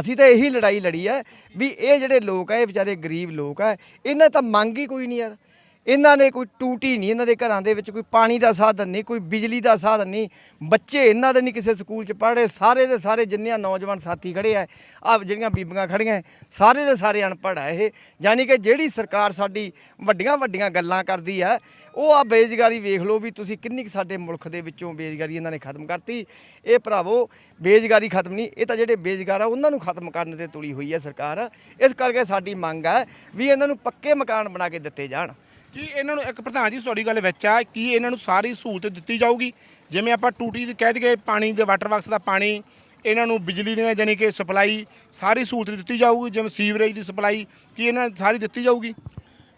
ਅਸੀਂ ਤਾਂ ਇਹੀ ਲੜਾਈ ਲੜੀ ਹੈ ਵੀ ਇਹ ਜਿਹੜੇ ਲੋਕ ਆ, ਇਹ ਵਿਚਾਰੇ ਗਰੀਬ ਲੋਕ ਆ, ਇਹਨਾਂ ਤਾਂ ਮੰਗ ਹੀ ਕੋਈ ਨਹੀਂ ਯਾਰ। ਇਹਨਾਂ ਨੇ ਕੋਈ ਟੂਟੀ ਨਹੀਂ, ਇਹਨਾਂ ਦੇ ਘਰਾਂ ਦੇ ਵਿੱਚ ਕੋਈ ਪਾਣੀ ਦਾ ਸਾਧਨ ਨਹੀਂ, ਕੋਈ ਬਿਜਲੀ ਦਾ ਸਾਧਨ ਨਹੀਂ। ਬੱਚੇ ਇਹਨਾਂ ਦੇ ਨਹੀਂ ਕਿਸੇ ਸਕੂਲ 'ਚ ਪੜ੍ਹ ਰਹੇ। ਸਾਰੇ ਦੇ ਸਾਰੇ ਜਿੰਨੇ ਨੌਜਵਾਨ ਸਾਥੀ ਖੜੇ ਆ ਆ ਜਿਹੜੀਆਂ ਬੀਬੀਆਂ ਖੜੀਆਂ, ਸਾਰੇ ਦੇ ਸਾਰੇ ਅਨਪੜ੍ਹ ਆ ਇਹ। ਯਾਨੀ ਕਿ ਜਿਹੜੀ ਸਰਕਾਰ ਸਾਡੀ ਵੱਡੀਆਂ ਵੱਡੀਆਂ ਗੱਲਾਂ ਕਰਦੀ ਹੈ ਉਹ ਆ ਬੇਰੁਜ਼ਗਾਰੀ ਵੇਖ ਲਓ ਵੀ ਤੁਸੀਂ ਕਿੰਨੀ ਕੁ ਸਾਡੇ ਮੁਲਕ ਦੇ ਵਿੱਚੋਂ ਬੇਰੁਜ਼ਗਾਰੀ ਇਹਨਾਂ ਨੇ ਖਤਮ ਕਰਤੀ। ਇਹ ਭਰਾਵੋ, ਬੇਰੁਜ਼ਗਾਰੀ ਖਤਮ ਨਹੀਂ, ਇਹ ਤਾਂ ਜਿਹੜੇ ਬੇਰੁਜ਼ਗਾਰ ਆ, ਉਹਨਾਂ ਨੂੰ ਖਤਮ ਕਰਨ ਤੇ ਤੁਲੀ ਹੋਈ ਹੈ ਸਰਕਾਰ। ਇਸ ਕਰਕੇ ਸਾਡੀ ਮੰਗ ਹੈ ਵੀ ਇਹਨਾਂ ਨੂੰ ਪੱਕੇ ਮਕਾਨ ਬਣਾ ਕੇ ਦਿੱਤੇ ਜਾਣ। ਕੀ ਇਹਨਾਂ ਨੂੰ ਇੱਕ ਪ੍ਰਧਾਨ ਜੀ ਤੁਹਾਡੀ ਗੱਲ ਵਿੱਚ ਆ ਕੀ ਇਹਨਾਂ ਨੂੰ ਸਾਰੀ ਸਹੂਲਤ ਦਿੱਤੀ ਜਾਊਗੀ। ਜਿਵੇਂ ਆਪਾਂ ਟੂਟੀ ਦੀ ਕਹਿ ਦਈਏ ਪਾਣੀ ਦੇ ਵਾਟਰ ਵਰਕਸ ਦਾ ਪਾਣੀ ਇਹਨਾਂ ਨੂੰ ਬਿਜਲੀ ਦੀਆਂ ਜਾਨੀ ਕਿ ਸਪਲਾਈ ਸਾਰੀ ਸਹੂਲਤ ਦਿੱਤੀ ਜਾਊਗੀ ਜਿਵੇਂ ਸੀਵਰੇਜ ਦੀ ਸਪਲਾਈ ਕੀ ਇਹਨਾਂ ਨੂੰ ਸਾਰੀ ਦਿੱਤੀ ਜਾਊਗੀ?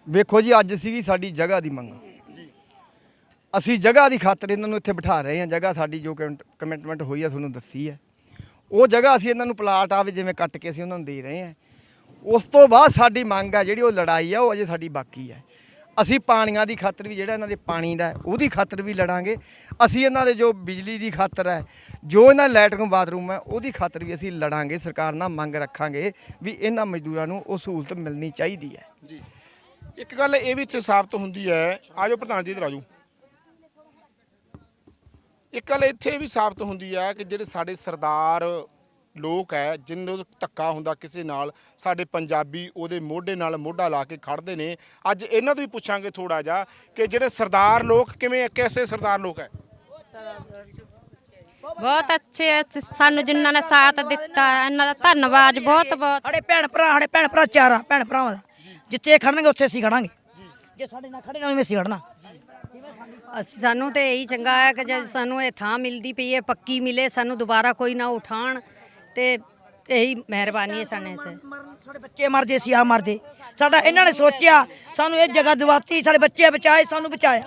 ਵੇਖੋ ਜੀ ਅੱਜ ਸੀਗੀ ਸਾਡੀ ਜਗ੍ਹਾ ਦੀ ਮੰਗ। ਅਸੀਂ ਜਗ੍ਹਾ ਦੀ ਖਾਤਰ ਇਹਨਾਂ ਨੂੰ ਇੱਥੇ ਬਿਠਾ ਰਹੇ ਹਾਂ। ਜਗ੍ਹਾ ਸਾਡੀ ਜੋ ਕਮਿਟਮੈਂਟ ਹੋਈ ਆ ਤੁਹਾਨੂੰ ਦੱਸੀ ਹੈ। ਉਹ ਜਗ੍ਹਾ ਅਸੀਂ ਇਹਨਾਂ ਨੂੰ ਪਲਾਟ ਆਵੇ ਜਿਵੇਂ ਕੱਟ ਕੇ ਅਸੀਂ ਉਹਨਾਂ ਨੂੰ ਦੇ ਰਹੇ ਹਾਂ। ਉਸ ਤੋਂ ਬਾਅਦ ਸਾਡੀ ਮੰਗ ਹੈ ਜਿਹੜੀ ਉਹ ਲੜਾਈ ਆ ਉਹ ਅਜੇ ਸਾਡੀ ਬਾਕੀ ਹੈ। ਅਸੀਂ ਪਾਣੀਆਂ ਦੀ ਖਾਤਰ ਵੀ ਜਿਹੜਾ ਇਹਨਾਂ ਦੇ ਪਾਣੀ ਦਾ ਹੈ, ਉਹਦੀ ਖਾਤਰ ਵੀ ਲੜਾਂਗੇ। ਅਸੀਂ ਇਹਨਾਂ ਦੇ ਜੋ ਬਿਜਲੀ ਦੀ ਖਾਤਰ ਹੈ ਜੋ ਇਹਨਾਂ ਲੈਟਰਿੰਗ ਬਾਥਰੂਮ ਹੈ ਉਹਦੀ ਖਾਤਰ ਵੀ ਅਸੀਂ ਲੜਾਂਗੇ ਸਰਕਾਰ ਨਾਲ ਮੰਗ ਰੱਖਾਂਗੇ ਵੀ ਇਹਨਾਂ ਮਜ਼ਦੂਰਾਂ ਨੂੰ ਉਹ ਸਹੂਲਤ ਮਿਲਣੀ ਚਾਹੀਦੀ ਹੈ। ਜੀ। ਇੱਕ ਗੱਲ ਇਹ ਵੀ ਇੱਥੇ ਸਾਬਤ ਹੁੰਦੀ ਹੈ ਆਜੋ ਪ੍ਰਧਾਨ ਜੀ ਇਧਰ ਆਜੋ ਇੱਕ ਗੱਲ ਇੱਥੇ ਵੀ ਸਾਬਤ ਹੁੰਦੀ ਹੈ ਕਿ ਜਿਹੜੇ ਸਾਡੇ ਸਰਦਾਰ ਲੋਕ ਹੈ ਜਿੰਨੂੰ ਧੱਕਾ ਹੁੰਦਾ ਕਿਸੇ ਨਾਲ ਸਾਡੇ ਪੰਜਾਬੀ ਉਹਦੇ ਮੋਢੇ ਨਾਲ ਮੋਢਾ ਲਾ ਕੇ ਖੜਦੇ ਨੇ। ਅੱਜ ਇਹਨਾਂ ਤੋਂ ਵੀ ਪੁੱਛਾਂਗੇ ਥੋੜਾ ਜਿਹਾ ਕਿ ਜਿਹੜੇ ਸਰਦਾਰ ਲੋਕ ਕਿਵੇਂ ਕਿਵੇਂ ਸਰਦਾਰ ਲੋਕ ਹੈ? ਬਹੁਤ ਅੱਛੇ ਹੈ ਸਾਨੂੰ ਜਿਨ੍ਹਾਂ ਨੇ ਸਾਥ ਦਿੱਤਾ ਇਹਨਾਂ ਦਾ ਧੰਨਵਾਦ ਬਹੁਤ ਬਹੁਤ। ਸਾਡੇ ਭੈਣ ਭਰਾ ਸਾਡੇ ਭੈਣ ਭਰਾ ਚਾਰਾ ਭੈਣ ਭਰਾਵਾਂ ਦਾ। ਜਿੱਥੇ ਖੜਨਗੇ ਉੱਥੇ ਅਸੀਂ ਖੜਾਂਗੇ। ਜੇ ਸਾਡੇ ਨਾਲ ਖੜੇ ਨਾਲ ਅਸੀਂ ਖੜਨਾ। ਅਸੀਂ ਸਾਨੂੰ ਤੇ ਇਹੀ ਚੰਗਾ ਹੈ ਕਿ ਜੇ ਸਾਨੂੰ ਇਹ ਥਾਂ ਮਿਲਦੀ ਪਈ ਹੈ ਪੱਕੀ ਮਿਲੇ ਸਾਨੂੰ ਦੁਬਾਰਾ ਕੋਈ ਨਾ ਉਠਾਣ ਤੇ ਇਹੀ ਮਿਹਰਬਾਨੀ ਹੈ ਸਾਡੇ ਸੇ ਸਾਡੇ ਬੱਚੇ ਮਰ ਜੇ ਅਸੀਂ ਆ ਮਰ ਜੇ। ਸਾਡਾ ਇਹਨਾਂ ਨੇ ਸੋਚਿਆ ਸਾਨੂੰ ਇਹ ਜਗ੍ਹਾ ਦਿਵਾਤੀ ਸਾਡੇ ਬੱਚੇ ਬਚਾਏ ਸਾਨੂੰ ਬਚਾਇਆ।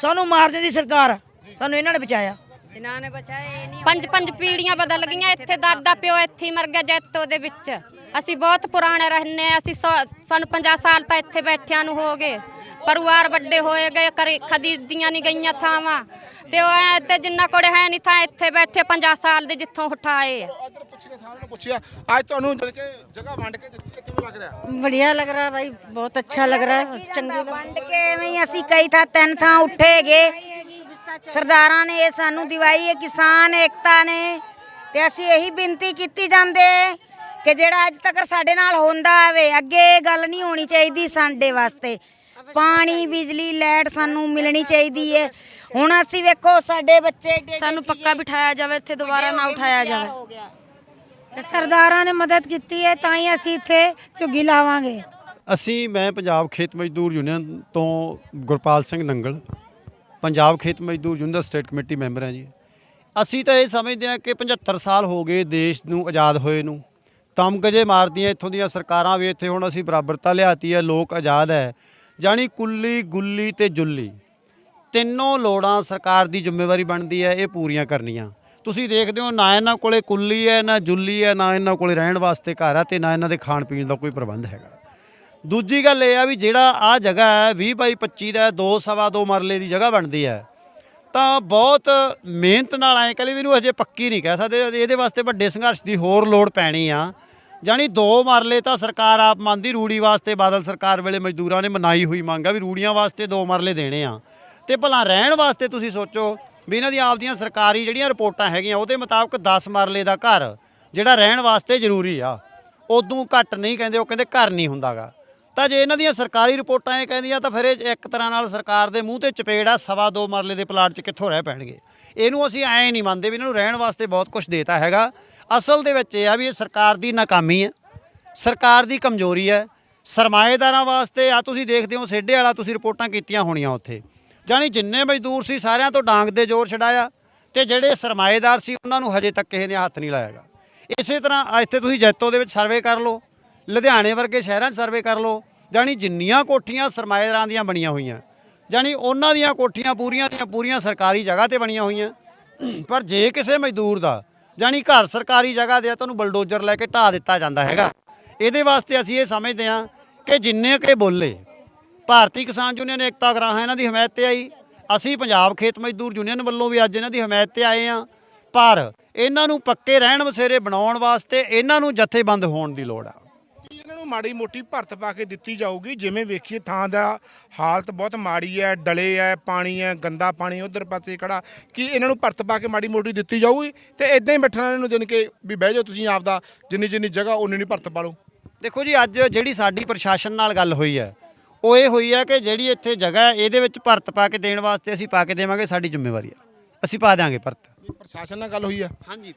ਸਾਨੂੰ ਮਾਰ ਦਿੰਦੀ ਸਰਕਾਰ। ਸਾਨੂੰ ਇਹਨਾਂ ਨੇ ਬਚਾਇਆ। ਇਹਨਾਂ ਨੇ ਬਚਾਏ ਨਹੀਂ ਪੰਜ ਪੰਜ ਪੀੜੀਆਂ ਬਦਲ ਗਈਆਂ ਇੱਥੇ ਦਾਦਾ ਪਿਓ ਇੱਥੇ ਹੀ ਮਰ ਗਿਆ ਜੈਤੋ ਦੇ ਵਿੱਚ। ਅਸੀਂ ਬਹੁਤ ਪੁਰਾਣੇ ਰਹਿੰਦੇ ਹਾਂ ਅਸੀਂ ਸੌ- ਸਾਨੂੰ 50 ਸਾਲ ਤਾਂ ਇੱਥੇ ਬੈਠਿਆਂ ਨੂੰ ਹੋ ਗਏ ਪਰਿਵਾਰ ਵੱਡੇ ਹੋਏ ਗਏ ਕਰੀ ਖਰੀਦੀਆਂ ਨਹੀਂ ਗਈਆਂ ਥਾਵਾਂ ਤੇ ਉਹ ਐਂ ਤੇ ਜਿੰਨਾ ਕੋਲੇ ਹੈ ਨਹੀਂ ਥਾਂ ਇੱਥੇ ਬੈਠੇ 50 ਸਾਲ ਦੇ ਜਿੱਥੋਂ ਉਠਾਏ ਆ ਇੱਧਰ ਪੁੱਛੀਏ ਸਾਰਿਆਂ ਨੂੰ ਪੁੱਛਿਆ ਅੱਜ ਤੁਹਾਨੂੰ ਜਾਣੀ ਕਿ ਜਗ੍ਹਾ ਵੰਡ ਕੇ ਦਿੱਤੀ ਹੈ ਕਿਵੇਂ ਲੱਗ ਰਿਹਾ बढ़िया लग रहा है भाई बहुत अच्छा लग रहा है चंगी ਵੰਡ ਕੇ ਐਵੇਂ ਹੀ ਅਸੀਂ ਕਈ ਥਾਂ ਤਿੰਨ ਥਾਂ ਉੱਠੇਗੇ ਸਰਦਾਰਾਂ ਨੇ ਇਹ ਸਾਨੂੰ ਦਿਵਾਈ ਹੈ ਕਿਸਾਨ ਏਕਤਾ ਨੇ ਤੇ ਅਸੀਂ ਇਹੀ ਬੇਨਤੀ ਕੀਤੀ ਜਾਂਦੇ ਕਿ ਜਿਹੜਾ ਅੱਜ ਤੱਕ ਸਾਡੇ ਨਾਲ ਹੁੰਦਾ ਆਵੇ ਅੱਗੇ ਇਹ ਗੱਲ ਨਹੀਂ ਹੋਣੀ ਚਾਹੀਦੀ ਸਾਡੇ ਵਾਸਤੇ। ਪਾਣੀ ਬਿਜਲੀ ਲਾਈਟ ਸਾਨੂੰ ਮਿਲਣੀ ਚਾਹੀਦੀ ਹੈ ਹੁਣ ਅਸੀਂ ਵੇਖੋ ਸਾਡੇ ਬੱਚੇ ਸਾਨੂੰ ਪੱਕਾ ਬਿਠਾਇਆ ਜਾਵੇ ਇੱਥੇ ਦੁਬਾਰਾ ਨਾ ਉਠਾਇਆ ਜਾਵੇ। ਤੇ ਸਰਦਾਰਾਂ ਨੇ ਮਦਦ ਕੀਤੀ ਹੈ ਤਾਂ ਹੀ ਅਸੀਂ ਇੱਥੇ ਝੁੱਗੀ ਲਾਵਾਂਗੇ। ਅਸੀਂ ਮੈਂ ਪੰਜਾਬ ਖੇਤ ਮਜ਼ਦੂਰ ਯੂਨੀਅਨ ਤੋਂ ਗੁਰਪਾਲ ਸਿੰਘ ਨੰਗਲ ਪੰਜਾਬ ਖੇਤ ਮਜ਼ਦੂਰ ਯੂਨੀਅਨ ਦਾ ਸਟੇਟ ਕਮੇਟੀ ਮੈਂਬਰ ਹਾਂ ਜੀ। ਅਸੀਂ ਤਾਂ ਇਹ ਸਮਝਦੇ ਹਾਂ ਕਿ 75 ਸਾਲ ਹੋ ਗਏ ਦੇਸ਼ ਨੂੰ ਆਜ਼ਾਦ ਹੋਏ ਨੂੰ। ਤਮਗਜੇ ਮਾਰਦੀਆਂ ਇੱਥੋਂ ਦੀਆਂ ਸਰਕਾਰਾਂ ਵੀ ਇੱਥੇ ਹੁਣ ਅਸੀਂ ਬਰਾਬਰਤਾ ਲਿਆਤੀ ਹੈ, ਲੋਕ ਆਜ਼ਾਦ ਹੈ। ਜਾਣੀ ਕੁੱਲੀ, ਗੁੱਲੀ ਤੇ ਜੁੱਲੀ। ਤਿੰਨੋਂ ਲੋੜਾਂ ਸਰਕਾਰ ਦੀ ਜ਼ਿੰਮੇਵਾਰੀ ਬਣਦੀ ਹੈ, ਇਹ ਪੂਰੀਆਂ ਕਰਨੀਆਂ। ਤੁਸੀਂ ਦੇਖਦੇ ਹੋ, ਨਾ ਇਹਨਾਂ ਕੋਲੇ ਕੁੱਲੀ ਹੈ, ਨਾ ਜੁੱਲੀ ਹੈ, ਨਾ ਇਹਨਾਂ ਕੋਲੇ ਰਹਿਣ ਵਾਸਤੇ ਘਰ ਹੈ ਤੇ ਨਾ ਇਹਨਾਂ ਦੇ ਖਾਣ ਪੀਣ ਦਾ ਕੋਈ ਪ੍ਰਬੰਧ ਹੈਗਾ। ਦੂਜੀ ਗੱਲ ਇਹ ਆ ਵੀ ਜਿਹੜਾ ਆ ਜਗ੍ਹਾ ਹੈ 20 ਬਾਈ 25 ਦਾ 2 ਸਵਾ 2 ਮਰਲੇ ਦੀ ਜਗ੍ਹਾ ਬਣਦੀ ਹੈ। ਤਾਂ ਬਹੁਤ ਮਿਹਨਤ ਨਾਲ ਐਂ ਕਹਿੰਦੇ ਵੀ ਇਹਨੂੰ ਅਜੇ ਪੱਕੀ ਨਹੀਂ ਕਹਿ ਸਕਦੇ, ਇਹਦੇ ਵਾਸਤੇ ਵੱਡੇ ਸੰਘਰਸ਼ ਦੀ ਹੋਰ ਲੋੜ ਪੈਣੀ ਆ। ਜਾਣੀ ਦੋ ਮਰਲੇ ਤਾਂ ਸਰਕਾਰ ਆਪ ਮੰਨਦੀ, ਰੂੜੀ ਵਾਸਤੇ ਬਾਦਲ ਸਰਕਾਰ ਵੇਲੇ ਮਜ਼ਦੂਰਾਂ ਨੇ ਮਨਾਈ ਹੋਈ ਮੰਗ ਆ ਵੀ ਰੂੜੀਆਂ ਵਾਸਤੇ ਦੋ ਮਰਲੇ ਦੇਣੇ ਆ। ਤੇ ਭਲਾ ਰਹਿਣ ਵਾਸਤੇ ਤੁਸੀਂ ਸੋਚੋ ਵੀ ਇਹਨਾਂ ਦੀਆਂ ਆਪਦੀਆਂ ਸਰਕਾਰੀ ਜਿਹੜੀਆਂ ਰਿਪੋਰਟਾਂ ਹੈਗੀਆਂ, ਉਹਦੇ ਮੁਤਾਬਕ 10 ਮਰਲੇ ਦਾ ਘਰ, ਜਿਹੜਾ ਰਹਿਣ ਵਾਸਤੇ ਜ਼ਰੂਰੀ ਆ, ਉਦੋਂ ਘੱਟ ਨਹੀਂ ਕਹਿੰਦੇ, ਉਹ ਕਹਿੰਦੇ ਘਰ ਨਹੀਂ ਹੁੰਦਾਗਾ। ਤਾਂ ਜੇ ਇਹਨਾਂ ਦੀਆਂ ਸਰਕਾਰੀ ਰਿਪੋਰਟਾਂ ਇਹ ਕਹਿੰਦੀਆਂ ਤਾਂ ਫਿਰ ਇਹ ਇੱਕ ਤਰ੍ਹਾਂ ਨਾਲ ਸਰਕਾਰ ਦੇ ਮੂੰਹ ਤੇ ਚਪੇੜ ਆ, ਸਵਾ ਦੋ ਮਰਲੇ ਦੇ ਪਲਾਟ 'ਚ ਕਿੱਥੋਂ ਰਹਿ ਪੈਣਗੇ। ਇਹਨੂੰ ਅਸੀਂ ਐਂ ਨਹੀਂ ਮੰਨਦੇ ਵੀ ਇਹਨਾਂ ਨੂੰ ਰਹਿਣ ਵਾਸਤੇ ਬਹੁਤ ਕੁਝ ਦੇਤਾ ਹੈਗਾ। ਅਸਲ ਦੇ ਵਿੱਚ ਇਹ ਆ ਵੀ ਇਹ ਸਰਕਾਰ ਦੀ ਨਾਕਾਮੀ ਹੈ ਸਰਕਾਰ ਦੀ ਕਮਜ਼ੋਰੀ ਹੈ ਸਰਮਾਏਦਾਰਾਂ ਵਾਸਤੇ ਆ, ਤੁਸੀਂ ਦੇਖਦੇ ਹੋ ਸੇਡੇ ਵਾਲਾ ਤੁਸੀਂ ਰਿਪੋਰਟਾਂ ਕੀਤੀਆਂ ਹੋਣੀਆਂ ਉੱਥੇ। ਜਾਣੀ ਜਿੰਨੇ ਮਜ਼ਦੂਰ ਸੀ ਸਾਰਿਆਂ ਤੋਂ ਡਾਂਗ ਦੇ ਜ਼ੋਰ ਛਡਾਇਆ ਤੇ ਜਿਹੜੇ ਸਰਮਾਏਦਾਰ ਸੀ ਉਹਨਾਂ ਨੂੰ ਹਜੇ ਤੱਕ ਕਿਸੇ ਨੇ ਹੱਥ ਨਹੀਂ ਲਾਇਆਗਾ। ਇਸੇ ਤਰ੍ਹਾਂ ਇੱਥੇ ਤੁਸੀਂ ਜੈਤੋ ਦੇ ਵਿੱਚ ਸਰਵੇ ਕਰ ਲਓ। ਲੁਧਿਆਣੇ ਵਰਗੇ ਸ਼ਹਿਰਾਂ 'ਚ ਸਰਵੇ ਕਰ ਲਓ। ਜਾਣੀ ਜਿੰਨੀਆਂ ਕੋਠੀਆਂ ਸਰਮਾਏਦਾਰਾਂ ਦੀਆਂ ਬਣੀਆਂ ਹੋਈਆਂ, ਜਾਣੀ ਉਹਨਾਂ ਦੀਆਂ ਕੋਠੀਆਂ ਪੂਰੀਆਂ ਦੀਆਂ ਪੂਰੀਆਂ ਸਰਕਾਰੀ ਜਗ੍ਹਾ ਤੇ ਬਣੀਆਂ ਹੋਈਆਂ। ਪਰ ਜੇ ਕਿਸੇ ਮਜ਼ਦੂਰ ਦਾ, ਜਾਣੀ ਘਰ ਸਰਕਾਰੀ ਜਗ੍ਹਾ ਦੇ ਆ ਤੁਹਾਨੂੰ ਬਲਡੋਜ਼ਰ ਲੈ ਕੇ ਢਾ ਦਿੱਤਾ ਜਾਂਦਾ ਹੈਗਾ। ਇਹਦੇ ਵਾਸਤੇ ਅਸੀਂ ਇਹ ਸਮਝਦੇ ਹਾਂ ਕਿ ਜਿੰਨੇ ਕੇ ਬੋਲੇ, ਭਾਰਤੀ ਕਿਸਾਨ ਯੂਨੀਅਨ ਏਕਤਾ ਗਰਾਹਾਂ ਇਹਨਾਂ ਦੀ ਹਮਾਇਤ ਤੇ ਆਈ। ਅਸੀਂ ਪੰਜਾਬ ਖੇਤ ਮਜ਼ਦੂਰ ਯੂਨੀਅਨ ਵੱਲੋਂ ਵੀ ਅੱਜ ਇਹਨਾਂ ਦੀ ਹਮਾਇਤ ਤੇ ਆਏ ਆ ਪਰ ਇਹਨਾਂ ਨੂੰ ਪੱਕੇ ਰਹਿਣ ਵਸੇਰੇ ਬਣਾਉਣ ਵਾਸਤੇ ਇਹਨਾਂ ਨੂੰ ਜਥੇਬੰਦ ਹੋਣ ਦੀ ਲੋੜ ਆ। ਨੂੰ ਮਾੜੀ ਮੋਟੀ ਭਰਤ ਪਾ ਕੇ ਦਿੱਤੀ ਜਾਊਗੀ। ਜਿਵੇਂ ਵੇਖੀਏ ਥਾਂ ਦਾ ਹਾਲਤ ਬਹੁਤ ਮਾੜੀ ਹੈ, ਡਲੇ ਹੈ, ਪਾਣੀ ਹੈ, ਗੰਦਾ ਪਾਣੀ ਉਧਰ ਪਾਸੇ ਖੜਾ। ਕਿ ਇਹਨਾਂ ਨੂੰ ਭਰਤ ਪਾ ਕੇ ਮਾੜੀ ਮੋਟੀ ਦਿੱਤੀ ਜਾਊਗੀ? ਤੇ ਇਦਾਂ ਹੀ ਬੈਠਣਾ ਇਹਨਾਂ ਨੂੰ ਜਾਣੀ ਕੇ ਵੀ ਬਹਿ ਜਾਓ ਤੁਸੀਂ ਆਪਦਾ, ਜਿੰਨੀ ਜਿੰਨੀ ਜਗ੍ਹਾ ਉਨੀ ਨਹੀਂ ਭਰਤ ਪਾ ਲਓ। ਦੇਖੋ ਜੀ, ਅੱਜ ਜਿਹੜੀ ਸਾਡੀ ਪ੍ਰਸ਼ਾਸਨ ਨਾਲ ਗੱਲ ਹੋਈ ਹੈ, ਉਹ ਇਹ ਹੋਈ ਹੈ ਕਿ ਜਿਹੜੀ ਇੱਥੇ ਜਗ੍ਹਾ ਹੈ, ਇਹਦੇ ਵਿੱਚ ਭਰਤ ਪਾ ਕੇ ਦੇਣ ਵਾਸਤੇ ਅਸੀਂ ਪਾ ਕੇ ਦੇਵਾਂਗੇ, ਸਾਡੀ ਜ਼ਿੰਮੇਵਾਰੀ ਹੈ। ਅਸੀਂ ਪਾ ਦਿਆਂਗੇ ਭਰਤ। ਪ੍ਰਸ਼ਾਸਨ ਨਾਲ ਗੱਲ ਹੋਈ ਹੈ ਹਾਂਜੀ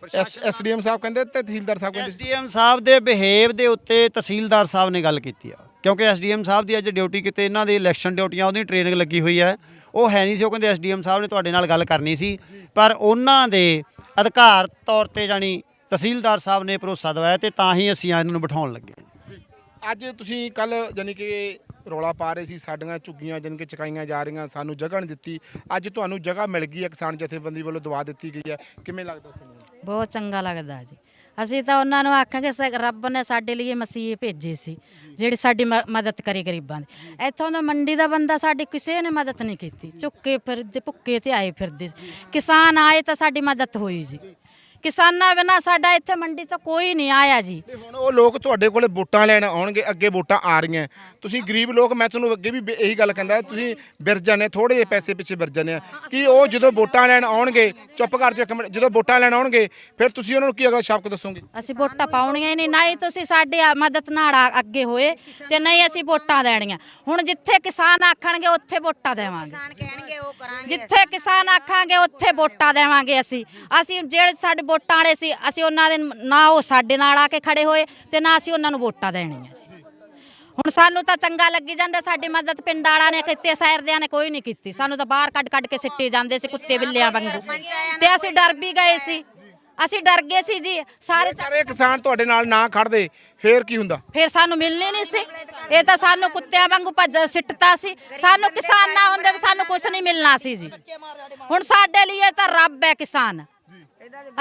ਐਸਡੀਐਮ ਸਾਹਿਬ ਕਹਿੰਦੇ ਤੇ ਤਹਿਸੀਲਦਾਰ ਸਾਹਿਬ ਕਹਿੰਦੇ ਐਸਡੀਐਮ ਸਾਹਿਬ ਦੇ ਬਿਹੇਵ ਦੇ ਉੱਤੇ ਤਹਿਸੀਲਦਾਰ ਸਾਹਿਬ ਨੇ ਗੱਲ ਕੀਤੀ ਆ। ਕਿਉਂਕਿ ਐਸਡੀਐਮ ਸਾਹਿਬ ਦੀ ਅੱਜ ਡਿਊਟੀ ਕਿਤੇ ਇਹਨਾਂ ਦੀ ਇਲੈਕਸ਼ਨ ਡਿਊਟੀਆਂ ਉਹਦੀ ਟ੍ਰੇਨਿੰਗ ਲੱਗੀ ਹੋਈ ਹੈ ਉਹ ਹੈ ਨਹੀਂ ਸੀ ਉਹ ਕਹਿੰਦੇ ਐਸਡੀਐਮ ਸਾਹਿਬ ਨੇ ਤੁਹਾਡੇ ਨਾਲ ਗੱਲ ਕਰਨੀ ਸੀ। ਪਰ ਉਹਨਾਂ ਦੇ ਅਧਿਕਾਰ ਤੌਰ ਤੇ ਜਾਣੀ ਤਹਿਸੀਲਦਾਰ ਸਾਹਿਬ ਨੇ ਭਰੋਸਾ ਦਿਵਾਇਆ ਤੇ ਤਾਂ ਹੀ ਅਸੀਂ ਇਹਨਾਂ ਨੂੰ ਬਿਠਾਉਣ ਲੱਗੇ। ਅੱਜ ਤੁਸੀਂ ਕੱਲ ਜਾਨੀ ਕਿ ਰੌਲਾ ਪਾ ਰਹੇ ਸੀ, ਸਾਡੀਆਂ ਝੁੱਗੀਆਂ ਜਾਨੀ ਕਿ ਚਕਾਈਆਂ ਜਾ ਰਹੀਆਂ, ਸਾਨੂੰ ਜਗ੍ਹਾ ਨਹੀਂ ਦਿੱਤੀ। ਅੱਜ ਤੁਹਾਨੂੰ ਜਗ੍ਹਾ ਮਿਲ ਗਈ ਹੈ, ਕਿਸਾਨ ਜਥੇਬੰਦੀ ਵੱਲੋਂ ਦਵਾ ਦਿੱਤੀ ਗਈ ਹੈ। ਕਿਵੇਂ ਲੱਗਦਾ ਤੁਹਾਨੂੰ? ਬਹੁਤ ਚੰਗਾ ਲੱਗਦਾ ਜੀ। ਅਸੀਂ ਤਾਂ ਉਹਨਾਂ ਨੂੰ ਆਖਾਂਗੇ ਸ- ਰੱਬ ਨੇ ਸਾਡੇ ਲਈ ਇਹ ਮਸੀਹ ਭੇਜੇ ਸੀ, ਜਿਹੜੀ ਸਾਡੀ ਮ- ਮਦਦ ਕਰੇ ਗਰੀਬਾਂ ਦੀ। ਇੱਥੋਂ ਦਾ ਮੰਡੀ ਦਾ ਬੰਦਾ ਸਾਡੀ ਕਿਸੇ ਨੇ ਮਦਦ ਨਹੀਂ ਕੀਤੀ। ਝੁੱਕੇ ਫਿਰਦੇ ਭੁੱਕੇ ਤੇ ਆਏ ਫਿਰਦੇ ਸੀ। ਕਿਸਾਨ ਆਏ ਤਾਂ ਸਾਡੀ ਮਦਦ ਹੋਈ ਜੀ। ਕਿਸਾਨਾਂ ਬਿਨਾ ਸਾਡਾ ਇੱਥੇ ਮੰਡੀ ਤੋਂ ਕੋਈ ਨਹੀਂ ਆਇਆ ਜੀ। ਤੇ ਹੁਣ ਉਹ ਲੋਕ ਤੁਹਾਡੇ ਕੋਲੇ ਵੋਟਾਂ ਲੈਣ ਆਉਣਗੇ ਅੱਗੇ ਵੋਟਾਂ ਆ ਰਹੀਆਂ। ਤੁਸੀਂ ਗਰੀਬ ਲੋਕ ਮੈਂ ਤੁਹਾਨੂੰ ਅੱਗੇ ਵੀ ਇਹੀ ਗੱਲ ਕਹਿੰਦਾ ਤੁਸੀਂ ਬਿਰ ਜਾਂਦੇ ਥੋੜੇ ਜਿਹੇ ਪੈਸੇ ਪਿੱਛੇ ਬਿਰ ਜਾਂਦੇ ਆ। ਕਿ ਉਹ ਜਦੋਂ ਵੋਟਾਂ ਲੈਣ ਆਉਣਗੇ ਚੁੱਪ ਕਰ ਜਾਓ ਇੱਕ ਮਿੰਟ ਜਦੋਂ ਵੋਟਾਂ ਲੈਣ ਆਉਣਗੇ ਫਿਰ ਤੁਸੀਂ ਉਹਨਾਂ ਨੂੰ ਕੀ ਅਗਲਾ ਸ਼ਬਦ ਦੱਸੋਗੇ? ਅਸੀਂ ਵੋਟਾਂ ਪਾਉਣੀਆਂ ਹੀ ਨਹੀਂ ਨਾ ਹੀ ਤੁਸੀਂ ਸਾਡੇ ਮਦਦ ਨਾਲ ਅੱਗੇ ਹੋਏ ਤੇ ਨਹੀਂ ਅਸੀਂ ਵੋਟਾਂ ਦੇਣੀਆਂ। ਹੁਣ ਜਿੱਥੇ ਕਿਸਾਨ ਆਖਣਗੇ ਉੱਥੇ ਵੋਟਾਂ ਦੇਵਾਂਗੇ। ਕਹਿਣਗੇ ਉਹ ਕਰਾਂਗੇ ਜਿੱਥੇ ਕਿਸਾਨ ਆਖਾਂਗੇ ਉੱਥੇ ਵੋਟਾਂ ਦੇਵਾਂਗੇ ਅਸੀਂ। ਅਸੀਂ ਜਿਹੜੇ ਸਾਡੇ ਵੋਟਾਂ ਵਾਲੇ ਸੀ ਅਸੀਂ ਉਹਨਾਂ ਦੇ ਨਾ ਉਹ ਸਾਡੇ ਨਾਲ ਆ ਕੇ ਖੜੇ ਹੋਏ ਤੇ ਨਾ ਅਸੀਂ ਉਹਨਾਂ ਨੂੰ ਵੋਟਾਂ ਦੇਣੀਆਂ ਸੀ। ਹੁਣ ਸਾਨੂੰ ਤਾਂ ਚੰਗਾ ਲੱਗੀ ਜਾਂਦਾ ਸਾਡੀ ਮਦਦ ਪਿੰਡ ਵਾਲਿਆਂ ਨੇ ਕੀਤੀ ਸੈਰਦਿਆਂ ਨੇ ਕੋਈ ਨਹੀਂ ਕੀਤੀ। ਸਾਨੂੰ ਤਾਂ ਬਾਹਰ ਕੱਢ ਕੱਢ ਕੇ ਸਿੱਟੇ ਜਾਂਦੇ ਸੀ ਕੁੱਤੇ ਬਿੱਲਿਆਂ ਵਾਂਗੂ। ਤੇ ਅਸੀਂ ਡਰ ਵੀ ਗਏ ਸੀ। ਅਸੀਂ ਡਰ ਗਏ ਸੀ ਜੀ ਸਾਰੇ ਸਾਰੇ ਕਿਸਾਨ ਤੁਹਾਡੇ ਨਾਲ ਨਾ ਖੜਦੇ ਫੇਰ ਕੀ ਹੁੰਦਾ? ਫਿਰ ਸਾਨੂੰ ਮਿਲਣੀ ਨਹੀਂ ਸੀ। ਇਹ ਤਾਂ ਸਾਨੂੰ ਕੁੱਤਿਆਂ ਵਾਂਗੂ ਭੱਜ ਸਿੱਟਤਾ ਸੀ। ਸਾਨੂੰ ਕਿਸਾਨ ਨਾ ਹੁੰਦੇ ਤਾਂ ਸਾਨੂੰ ਕੁਝ ਨਹੀਂ ਮਿਲਣਾ ਸੀ ਜੀ। ਹੁਣ ਸਾਡੇ ਲਈ ਇਹ ਤਾਂ ਰੱਬ ਹੈ ਕਿਸਾਨ।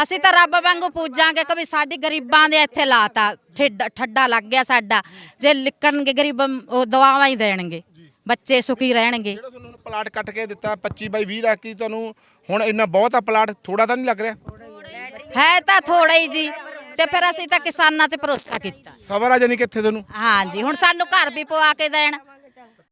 ਅਸੀਂ ਤਾਂ ਰੱਬ ਵਾਂਗੂ ਪੂਜਾਂਗੇ ਕਿ ਵੀ ਸਾਡੀ ਗਰੀਬਾਂ ਦੇ ਇੱਥੇ ਲਾਤਾ ਠੇਡਾ- ਲੱਗ ਗਿਆ ਸਾਡਾ। ਜੇ ਲਿਕਣਗੇ ਗਰੀਬ ਉਹ ਦਵਾਵਾਂ ਹੀ ਦੇਣਗੇ। ਬੱਚੇ ਸੁਖੀ ਰਹਿਣਗੇ। ਜਿਹੜਾ ਤੁਹਾਨੂੰ ਪਲਾਟ ਕੱਟ ਕੇ ਦਿੱਤਾ 25 ਬਾਈ 20 ਦਾ ਕੀ ਤੁਹਾਨੂੰ ਹੁਣ ਇੰਨਾ ਬਹੁਤ ਆ ਪਲਾਟ ਥੋੜਾ ਤਾਂ ਨਹੀਂ ਲੱਗ ਰਿਹਾ? ਹੈ ਤਾਂ ਥੋੜਾ ਹੀ ਜੀ। ਤੇ ਫਿਰ ਅਸੀਂ ਤਾਂ ਕਿਸਾਨਾਂ ਤੇ ਭਰੋਸਾ ਕੀਤਾ। ਸਬਰ ਆ ਜਾਨੀ ਕਿ ਇੱਥੇ ਤੁਹਾਨੂੰ? ਹਾਂਜੀ ਹੁਣ ਸਾਨੂੰ ਘਰ ਵੀ ਪਵਾ ਕੇ ਦੇਣ।